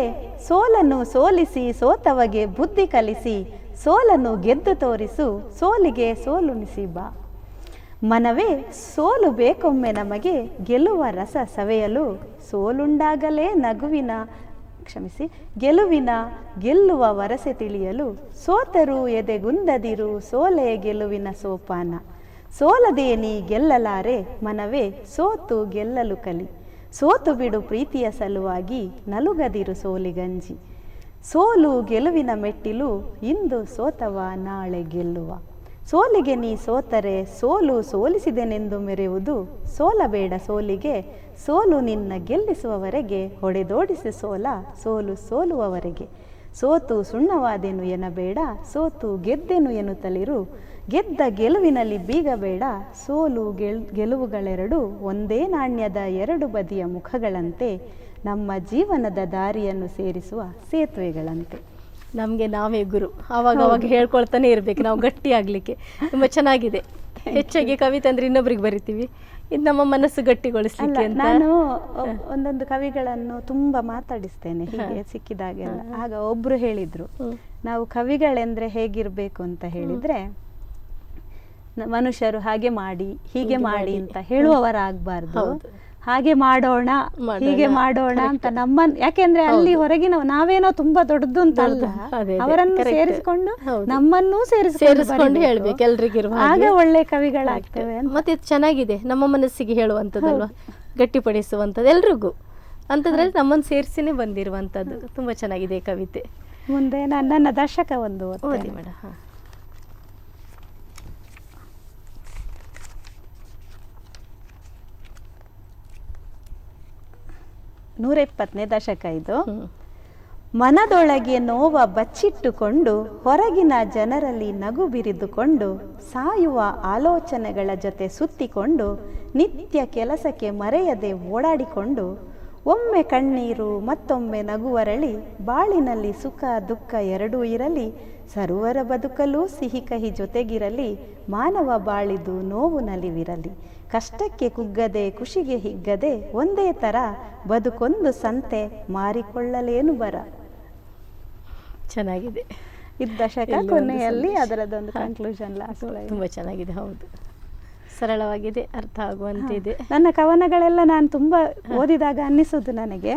ಸೋಲನ್ನು ಸೋಲಿಸಿ, ಸೋತವಗೆ ಬುದ್ಧಿ ಕಲಿಸಿ, ಸೋಲನ್ನು ಗೆದ್ದು ತೋರಿಸು, ಸೋಲಿಗೆ ಸೋಲುಣಿಸಿ ಬಾ. ಮನವೇ, ಸೋಲು ಬೇಕೊಮ್ಮೆ ನಮಗೆ ಗೆಲುವ ರಸ ಸವೆಯಲು ಸೋಲುಂಡಾಗಲೇ ನಗುವಿನ, ಕ್ಷಮಿಸಿ, ಗೆಲುವಿನ ಗೆಲ್ಲುವ ವರಸೆ ತಿಳಿಯಲು ಸೋತರು ಎದೆಗುಂದದಿರು, ಸೋಲೆ ಗೆಲುವಿನ ಸೋಪಾನ. ಸೋಲದೇನಿ ಗೆಲ್ಲಲಾರೆ ಮನವೇ, ಸೋತು ಗೆಲ್ಲಲು ಕಲಿ. ಸೋತು ಬಿಡು ಪ್ರೀತಿಯ ಸಲುವಾಗಿ ನಲುಗದಿರು ಸೋಲಿಗಂಜಿ ಸೋಲು ಗೆಲುವಿನ ಮೆಟ್ಟಿಲು ಇಂದು ಸೋತವ ನಾಳೆ ಗೆಲ್ಲುವ. ಸೋಲಿಗೆ ನೀ ಸೋತರೆ ಸೋಲು ಸೋಲಿಸಿದೆನೆಂದು ಮೆರೆಯುವುದು ಸೋಲಬೇಡ ಸೋಲಿಗೆ. ಸೋಲು ನಿನ್ನ ಗೆಲ್ಲಿಸುವವರೆಗೆ, ಹೊಡೆದೋಡಿಸಿ ಸೋಲ ಸೋಲು ಸೋಲುವವರೆಗೆ. ಸೋತು ಸುಣ್ಣವಾದೆನು ಎನ್ನಬೇಡ, ಸೋತು ಗೆದ್ದೆನು ಎನ್ನುತ್ತಲಿರು. ಗೆದ್ದ ಗೆಲುವಿನಲ್ಲಿ ಬೀಗಬೇಡ. ಸೋಲು ಗೆಲ್ ಗೆಲುವುಗಳೆರಡು ಒಂದೇ ನಾಣ್ಯದ ಎರಡು ಬದಿಯ ಮುಖಗಳಂತೆ ನಮ್ಮ ಜೀವನದ ದಾರಿಯನ್ನು ಸೇರಿಸುವ ಸೇತುವೆಗಳಂತೆ. ನಮಗೆ ನಾವೇ ಗುರು. ಅವಾಗ ಅವಾಗ ಹೇಳ್ಕೊಳ್ತಾನೆ ಇರಬೇಕು. ನಾವು ಗಟ್ಟಿ ಆಗಲಿಕ್ಕೆ. ತುಂಬ ಚೆನ್ನಾಗಿದೆ. ಹೆಚ್ಚಾಗಿ ಕವಿತೆ ಅಂದ್ರೆ ಇನ್ನೊಬ್ರಿಗೆ ಬರಿತೀವಿ. ಇದು ನಮ್ಮ ಮನಸ್ಸು ಗಟ್ಟಿಗೊಳಿಸಲಿಕ್ಕೆ ನಾನು ಒಂದೊಂದು ಕವಿಗಳನ್ನು ತುಂಬಾ ಮಾತಾಡಿಸ್ತೇನೆ. ಹೀಗೆ ಸಿಕ್ಕಿದಾಗೆಲ್ಲ. ಆಗ ಒಬ್ರು ಹೇಳಿದ್ರು ನಾವು ಕವಿಗಳೆಂದ್ರೆ ಹೇಗಿರ್ಬೇಕು ಅಂತ ಹೇಳಿದ್ರೆ ಮನುಷ್ಯರು ಹಾಗೆ ಮಾಡಿ ಹೀಗೆ ಮಾಡಿ. ಅಂತ ಹೇಳುವವರಾಗಬಾರ್ದು. ಹಾಗೆ ಮಾಡೋಣ. ಹೀಗೆ ಮಾಡೋಣ ಅಂತ ನಮ್ಮ ಯಾಕೆಂದ್ರೆ ಅಲ್ಲಿ ಹೊರಗಿನ ನಾವೇನೋ ತುಂಬಾ ದೊಡ್ಡದು ಅಂತ ಅಲ್ಲ. ಅವರನ್ನು ಸೇರಿಸಿಕೊಂಡು. ನಮ್ಮನ್ನೂ ಸೇರಿಸಿಕೊಂಡು. ಹೇಳ್ಬೇಕು ಎಲ್ರಿಗಿರುವ ಆಗ ಹಾಗೆ. ಒಳ್ಳೆ ಕವಿಗಳಾಗ್ತೇವೆ ಮತ್ತೆ ಇದು ಚೆನ್ನಾಗಿದೆ. ನಮ್ಮ ಮನಸ್ಸಿಗೆ ಹೇಳುವಂಥದ್ದಲ್ವಾ? ಗಟ್ಟಿಪಡಿಸುವಂತದ್ದು ಎಲ್ರಿಗೂ. ಅಂತದ್ರಲ್ಲಿ ನಮ್ಮನ್ನು ಸೇರಿಸಿನೇ ಬಂದಿರುವಂತದ್ದು ತುಂಬಾ ಚೆನ್ನಾಗಿದೆ ಕವಿತೆ. ಮುಂದೆ ನಾನು ನನ್ನ ದರ್ಶಕ ಒಂದು ಓದಿ. ಮೇಡಮ್ ನೂರ ಇಪ್ಪತ್ತನೇ ದಶಕ ಇದು. ಮನದೊಳಗೆ ನೋವ ಬಚ್ಚಿಟ್ಟುಕೊಂಡು ಹೊರಗಿನ ಜನರಲ್ಲಿ ನಗು ಬಿರಿದುಕೊಂಡು ಸಾಯುವ ಆಲೋಚನೆಗಳ ಜೊತೆ ಸುತ್ತಿಕೊಂಡು ನಿತ್ಯ ಕೆಲಸಕ್ಕೆ ಮರೆಯದೆ ಓಡಾಡಿಕೊಂಡು ಒಮ್ಮೆ ಕಣ್ಣೀರು ಮತ್ತೊಮ್ಮೆ ನಗುವರಳಿ ಬಾಳಿನಲ್ಲಿ ಸುಖ ದುಃಖ ಎರಡೂ ಇರಲಿ ಸರ್ವರ ಬದುಕಲು ಸಿಹಿ ಕಹಿ ಜೊತೆಗಿರಲಿ ಮಾನವ ಬಾಳಿದು ನೋವು ನಲಿವಿರಲಿ. ಕಷ್ಟಕ್ಕೆ ಕುಗ್ಗದೆ ಖುಷಿಗೆ ಹಿಗ್ಗದೆ ಒಂದೇ ತರ ಬದುಕೊಂದು ಸಂತೆ ಮಾರಿಕೊಳ್ಳಲೇನು ಬರ. ಚೆನ್ನಾಗಿದೆ. ಇದು ದಶಕ ಕೊನೆಯಲ್ಲಿ. ಅದರದೊಂದು. ಕನ್ಕ್ಲೂಷನ್ ಲಾಸ್ಟ್ ತುಂಬ ಚೆನ್ನಾಗಿದೆ ಹೌದು. ಸರಳವಾಗಿದೆ ಅರ್ಥ ಆಗುವಂತಿದೆ. ನನ್ನ ಕವನಗಳೆಲ್ಲ ನಾನು ತುಂಬಾ ಓದಿದಾಗ ಅನ್ನಿಸೋದು ನನಗೆ.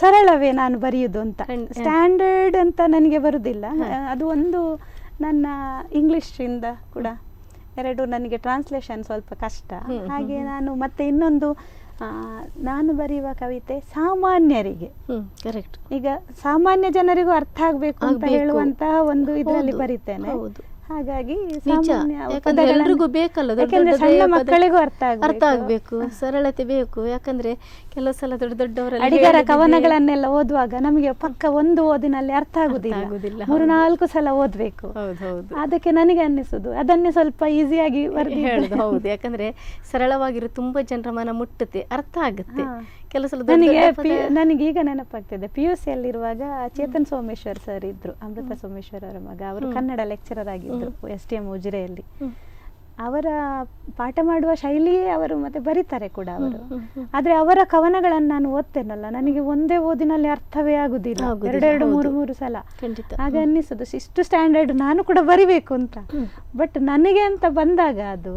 ಸರಳವೇ ನಾನು ಬರೆಯುವುದು ಅಂತ. ಸ್ಟ್ಯಾಂಡರ್ಡ್ ಅಂತ ನನಗೆ ಬರುವುದಿಲ್ಲ ಅದು ಒಂದು ನನ್ನ ಇಂಗ್ಲಿಷಿಂದ ಕೂಡ. ಎರಡು ನನಗೆ ಟ್ರಾನ್ಸ್ಲೇಷನ್ ಸ್ವಲ್ಪ ಕಷ್ಟ. ಹಾಗೆ ನಾನು ಮತ್ತೆ ಇನ್ನೊಂದು ಆ, ನಾನು ಬರೆಯುವ ಕವಿತೆ ಸಾಮಾನ್ಯರಿಗೆ. ಕರೆಕ್ಟ್ ಈಗ ಸಾಮಾನ್ಯ ಜನರಿಗೂ ಅರ್ಥ ಆಗ್ಬೇಕು ಅಂತ. ಹೇಳುವಂತಹ ಒಂದು ಇದರಲ್ಲಿ ಬರೀತೇನೆ. ಹಾಗಾಗಿ ಎಲ್ರಿಗೂ ಬೇಕಲ್ಲ ಸಣ್ಣ ಮಕ್ಕಳಿಗೂ ಅರ್ಥ ಅರ್ಥ ಆಗ್ಬೇಕು ಸರಳತೆ ಬೇಕು. ಯಾಕಂದ್ರೆ ಕೆಲವು ಸಲ ದೊಡ್ಡ ದೊಡ್ಡವರ ಅಡಿಗರ ಕವನಗಳನ್ನೆಲ್ಲ ಓದುವಾಗ ನಮಗೆ ಪಕ್ಕ ಒಂದು ಓದಿನಲ್ಲಿ ಅರ್ಥ ಆಗುದಿಲ್ಲ. ಮೂರು ನಾಲ್ಕು ಸಲ ಓದ್ಬೇಕು. ಅದಕ್ಕೆ ನನಗೆ ಅನ್ನಿಸುದು. ಅದನ್ನೇ ಸ್ವಲ್ಪ ಈಸಿಯಾಗಿ ಹೇಳುದು ಹೌದು. ಯಾಕಂದ್ರೆ ಸರಳವಾಗಿರೋ ತುಂಬಾ ಜನರ ಮನ ಮುಟ್ಟುತ್ತೆ ಅರ್ಥ ಆಗುತ್ತೆ. ದೊಡ್ಡ ನನಗೆ ಈಗ ನೆನಪಾಗ್ತದೆ. ಪಿ ಯು ಸಿಯಲ್ಲಿರುವಾಗ ಚೇತನ್ ಸೋಮೇಶ್ವರ್ ಸರ್ ಇದ್ರು ಅಮೃತ ಸೋಮೇಶ್ವರ್ ಅವರ ಮಗ. ಅವರು ಕನ್ನಡ ಲೆಕ್ಚರರ್ ಆಗಿದ್ರು ಎಸ್ ಟಿ ಎಂ ಉಜಿರೆಯಲ್ಲಿ. ಅವರ ಪಾಠ ಮಾಡುವ ಶೈಲಿಯೇ ಅವರು ಮತ್ತೆ ಬರೀತಾರೆ ಕೂಡ ಅವರು. ಆದ್ರೆ ಅವರ ಕವನಗಳನ್ನು ನಾನು ಓದ್ತೇನಲ್ಲ ನನಗೆ ಒಂದೇ ಓದಿನಲ್ಲಿ ಅರ್ಥವೇ ಆಗುದಿಲ್ಲ. ಎರಡೆರಡು ಮೂರು ಮೂರು ಸಲ. ಆಗ. ಅನ್ನಿಸುದು ಇಷ್ಟು ಸ್ಟ್ಯಾಂಡರ್ಡ್ ನಾನು ಕೂಡ ಬರಿಬೇಕು ಅಂತ. ಬಟ್ ನನಗೆ ಅಂತ ಬಂದಾಗ ಅದು.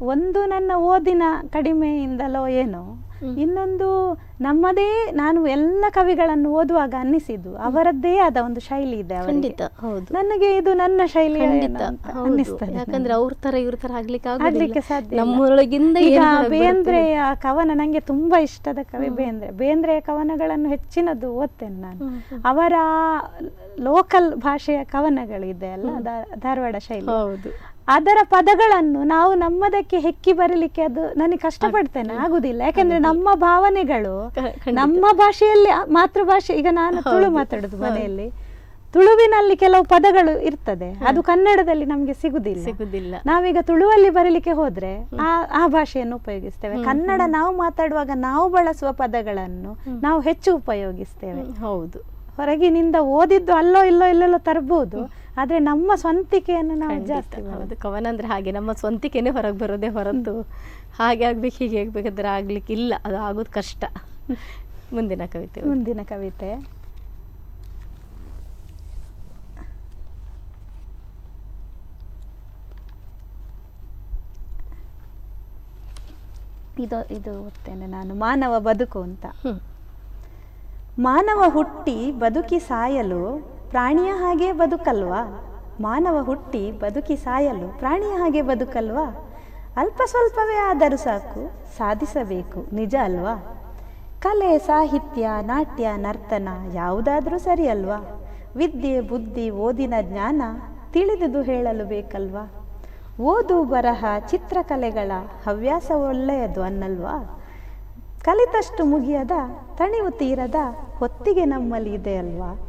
ಒಂದು ನನ್ನ ಓದಿನ ಕಡಿಮೆಯಿಂದಲೋ ಏನೋ ಇನ್ನೊಂದು ನಮ್ಮದೇ ನಾನು ಎಲ್ಲ ಕವಿಗಳನ್ನು ಓದುವಾಗ ಅನ್ನಿಸಿದ್ದು ಅವರದ್ದೇ ಆದ ಒಂದು ಶೈಲಿ ಇದೆ ಅವರಿಗೆ. ಖಂಡಿತ ಹೌದು. ನನಗೆ ಇದು ನನ್ನ ಶೈಲಿ ಅನ್ನಿಸ್ತದೆ ಯಾಕಂದ್ರೆ ಅವ್ರ ತರ ಇವ್ರ ತರ ಆಗ್ಲಿಕ್ಕೆ ಆಗ್ಲಿಕ್ಕೆ ಸಾಧ್ಯ ನಮ್ಮೊಳಗಿಂದ ಈಗ ಏನು ಬೇಂದ್ರೆಯ ಕವನ ನಂಗೆ ತುಂಬಾ ಇಷ್ಟದ ಕವಿ. ಬೇಂದ್ರೆ. ಬೇಂದ್ರೆಯ ಕವನಗಳನ್ನು ಹೆಚ್ಚಿನದು ಓದ್ತೇನೆ ನಾನು. ಅವರ ಲೋಕಲ್ ಭಾಷೆಯ ಕವನಗಳಿದೆ ಅಲ್ಲ ಧಾರವಾಡ ಶೈಲಿ. ಹೌದು. ಅದರ ಪದಗಳನ್ನು ನಾವು ನಮ್ಮದಕ್ಕೆ ಹೆಕ್ಕಿ ಬರಲಿಕ್ಕೆ ಅದು ನನಗೆ ಕಷ್ಟಪಡ್ತೇನೆ. ಆಗುದಿಲ್ಲ. ಯಾಕಂದ್ರೆ ನಮ್ಮ ಭಾವನೆಗಳು ನಮ್ಮ ಭಾಷೆಯಲ್ಲಿ ಮಾತೃಭಾಷೆ ಈಗ ನಾನು ತುಳು. ಮಾತಾಡುದು. ಮನೆಯಲ್ಲಿ. ತುಳುವಿನಲ್ಲಿ ಕೆಲವು ಪದಗಳು ಇರ್ತದೆ. ಅದು ಕನ್ನಡದಲ್ಲಿ ನಮಗೆ ಸಿಗುದಿಲ್ಲ. ಸಿಗುದಿಲ್ಲ. ನಾವೀಗ ತುಳುವಲ್ಲಿ ಬರಲಿಕ್ಕೆ ಹೋದ್ರೆ ಆ ಆ ಭಾಷೆಯನ್ನು ಉಪಯೋಗಿಸ್ತೇವೆ. ಕನ್ನಡ ನಾವು ಮಾತಾಡುವಾಗ ನಾವು ಬಳಸುವ ಪದಗಳನ್ನು ನಾವು ಹೆಚ್ಚು ಉಪಯೋಗಿಸ್ತೇವೆ. ಹೌದು. ಹೊರಗಿನಿಂದ ಓದಿದ್ದು ಅಲ್ಲೋ ಇಲ್ಲೋ ಇಲ್ಲೆಲ್ಲೋ ತರಬಹುದು ಆದ್ರೆ ನಮ್ಮ ಸ್ವಂತಿಕೆಯನ್ನು ನಾವು ಜಾಸ್ತಿ ಹೌದು. ಕವನ ಅಂದರೆ ಹಾಗೆ ನಮ್ಮ ಸ್ವಂತಿಕೆನೇ ಹೊರಗೆ ಬರೋದೇ ಹೊರತು ಹಾಗೆ ಆಗ್ಬೇಕು ಹೀಗೆ ಆಗ್ಬೇಕಾದ್ರೆ ಆಗ್ಲಿಕ್ಕೆ ಇಲ್ಲ. ಅದು ಆಗೋದು ಕಷ್ಟ. ಮುಂದಿನ ಕವಿತೆ. ಮುಂದಿನ ಕವಿತೆ. ಇದು ಇದು ಓದ್ತೇನೆ ನಾನು. ಮಾನವ ಬದುಕು ಅಂತ. ಮಾನವ ಹುಟ್ಟಿ ಬದುಕಿ ಸಾಯಲು ಪ್ರಾಣಿಯ ಹಾಗೆ ಬದುಕಲ್ವಾ? ಮಾನವ ಹುಟ್ಟಿ ಬದುಕಿ ಸಾಯಲು ಪ್ರಾಣಿಯ ಹಾಗೆ ಬದುಕಲ್ವಾ? ಅಲ್ಪ ಸ್ವಲ್ಪವೇ ಆದರೂ ಸಾಕು, ಸಾಧಿಸಬೇಕು, ನಿಜ ಅಲ್ವಾ? ಕಲೆ, ಸಾಹಿತ್ಯ, ನಾಟ್ಯ, ನರ್ತನ ಯಾವುದಾದ್ರೂ ಸರಿ ಅಲ್ವಾ? ವಿದ್ಯೆ, ಬುದ್ಧಿ, ಓದಿನ ಜ್ಞಾನ ತಿಳಿದುದು ಹೇಳಲು ಬೇಕಲ್ವಾ? ಓದು ಬರಹ, ಚಿತ್ರಕಲೆಗಳ ಹವ್ಯಾಸ ಒಳ್ಳೆಯದು ಅನ್ನಲ್ವಾ? ಕಲಿತಷ್ಟು ಮುಗಿಯದ, ತಣಿವು ತೀರದ ಹೊತ್ತಿಗೆ ನಮ್ಮಲ್ಲಿ ಇದೆ ಅಲ್ವಾ?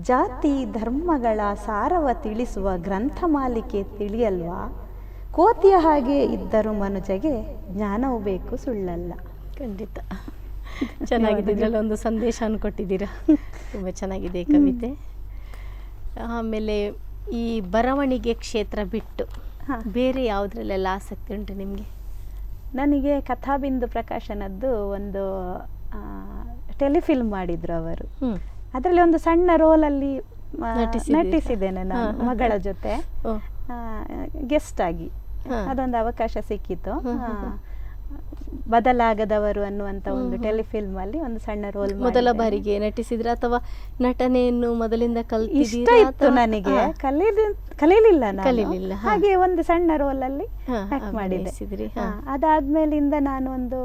ಜಾತಿ ಧರ್ಮಗಳ ಸಾರವ ತಿಳಿಸುವ ಗ್ರಂಥಮಾಲಿಕೆ ತಿಳಿಯಲ್ವಾ? ಕೋತಿಯ ಹಾಗೆ ಇದ್ದರು ಮನುಜಗೆ ಜ್ಞಾನವು ಬೇಕು ಸುಳ್ಳಲ್ಲ. ಖಂಡಿತ. ಚೆನ್ನಾಗಿದೆ. ಇದರಲ್ಲಿ ಒಂದು ಸಂದೇಶವನ್ನು ಕೊಟ್ಟಿದ್ದೀರಾ? ತುಂಬ ಚೆನ್ನಾಗಿದೆ ಕವಿತೆ. ಆಮೇಲೆ ಈ ಬರವಣಿಗೆ ಕ್ಷೇತ್ರ ಬಿಟ್ಟು ಹಾ. ಬೇರೆ ಯಾವುದ್ರಲ್ಲೆಲ್ಲ ಆಸಕ್ತಿ ಉಂಟು ನಿಮಗೆ? ನನಗೆ ಕಥಾಬಿಂದು ಪ್ರಕಾಶನದ್ದು ಒಂದು ಟೆಲಿಫಿಲ್ಮ್ ಮಾಡಿದ್ರು ಅವರು. ಅದರಲ್ಲಿ ಒಂದು ಸಣ್ಣ ರೋಲಲ್ಲಿ ಅಲ್ಲಿ ನಟಿಸಿದ್ದೇನೆ ನಾನು ಮಗಳ ಜೊತೆ. ಗೆಸ್ಟ್ ಆಗಿ. ಅದೊಂದು ಅವಕಾಶ ಸಿಕ್ಕಿತು. ಹ್ಮ್, ಹ್ಮ್, ಆ, ಬದಲಾಗದವರು ಅನ್ನುವಂತ ಒಂದು. ಟೆಲಿಫಿಲ್ಮ್ ಅಲ್ಲಿ ಒಂದು ಸಣ್ಣ ರೋಲ್ ಮೊದಲ ಬಾರಿಗೆ ನಟಿಸಿದ್ರ ಅಥವಾ ನಟನೆಯನ್ನು ಮೊದಲಿಂದ ಇಷ್ಟ ಇತ್ತು ನನಗೆ. ಕಲೀಲಿಲ್ಲ ಕಲೀಲಿಲ್ಲ, ಹಾಗೆ ಒಂದು ಸಣ್ಣ ರೋಲ್ ಅಲ್ಲಿ ಆಕ್ಟ್ ಮಾಡಿದ್ದೆ. ಹಾ. ಅದಾದ್ಮೇಲಿಂದ ನಾನು ಒಂದು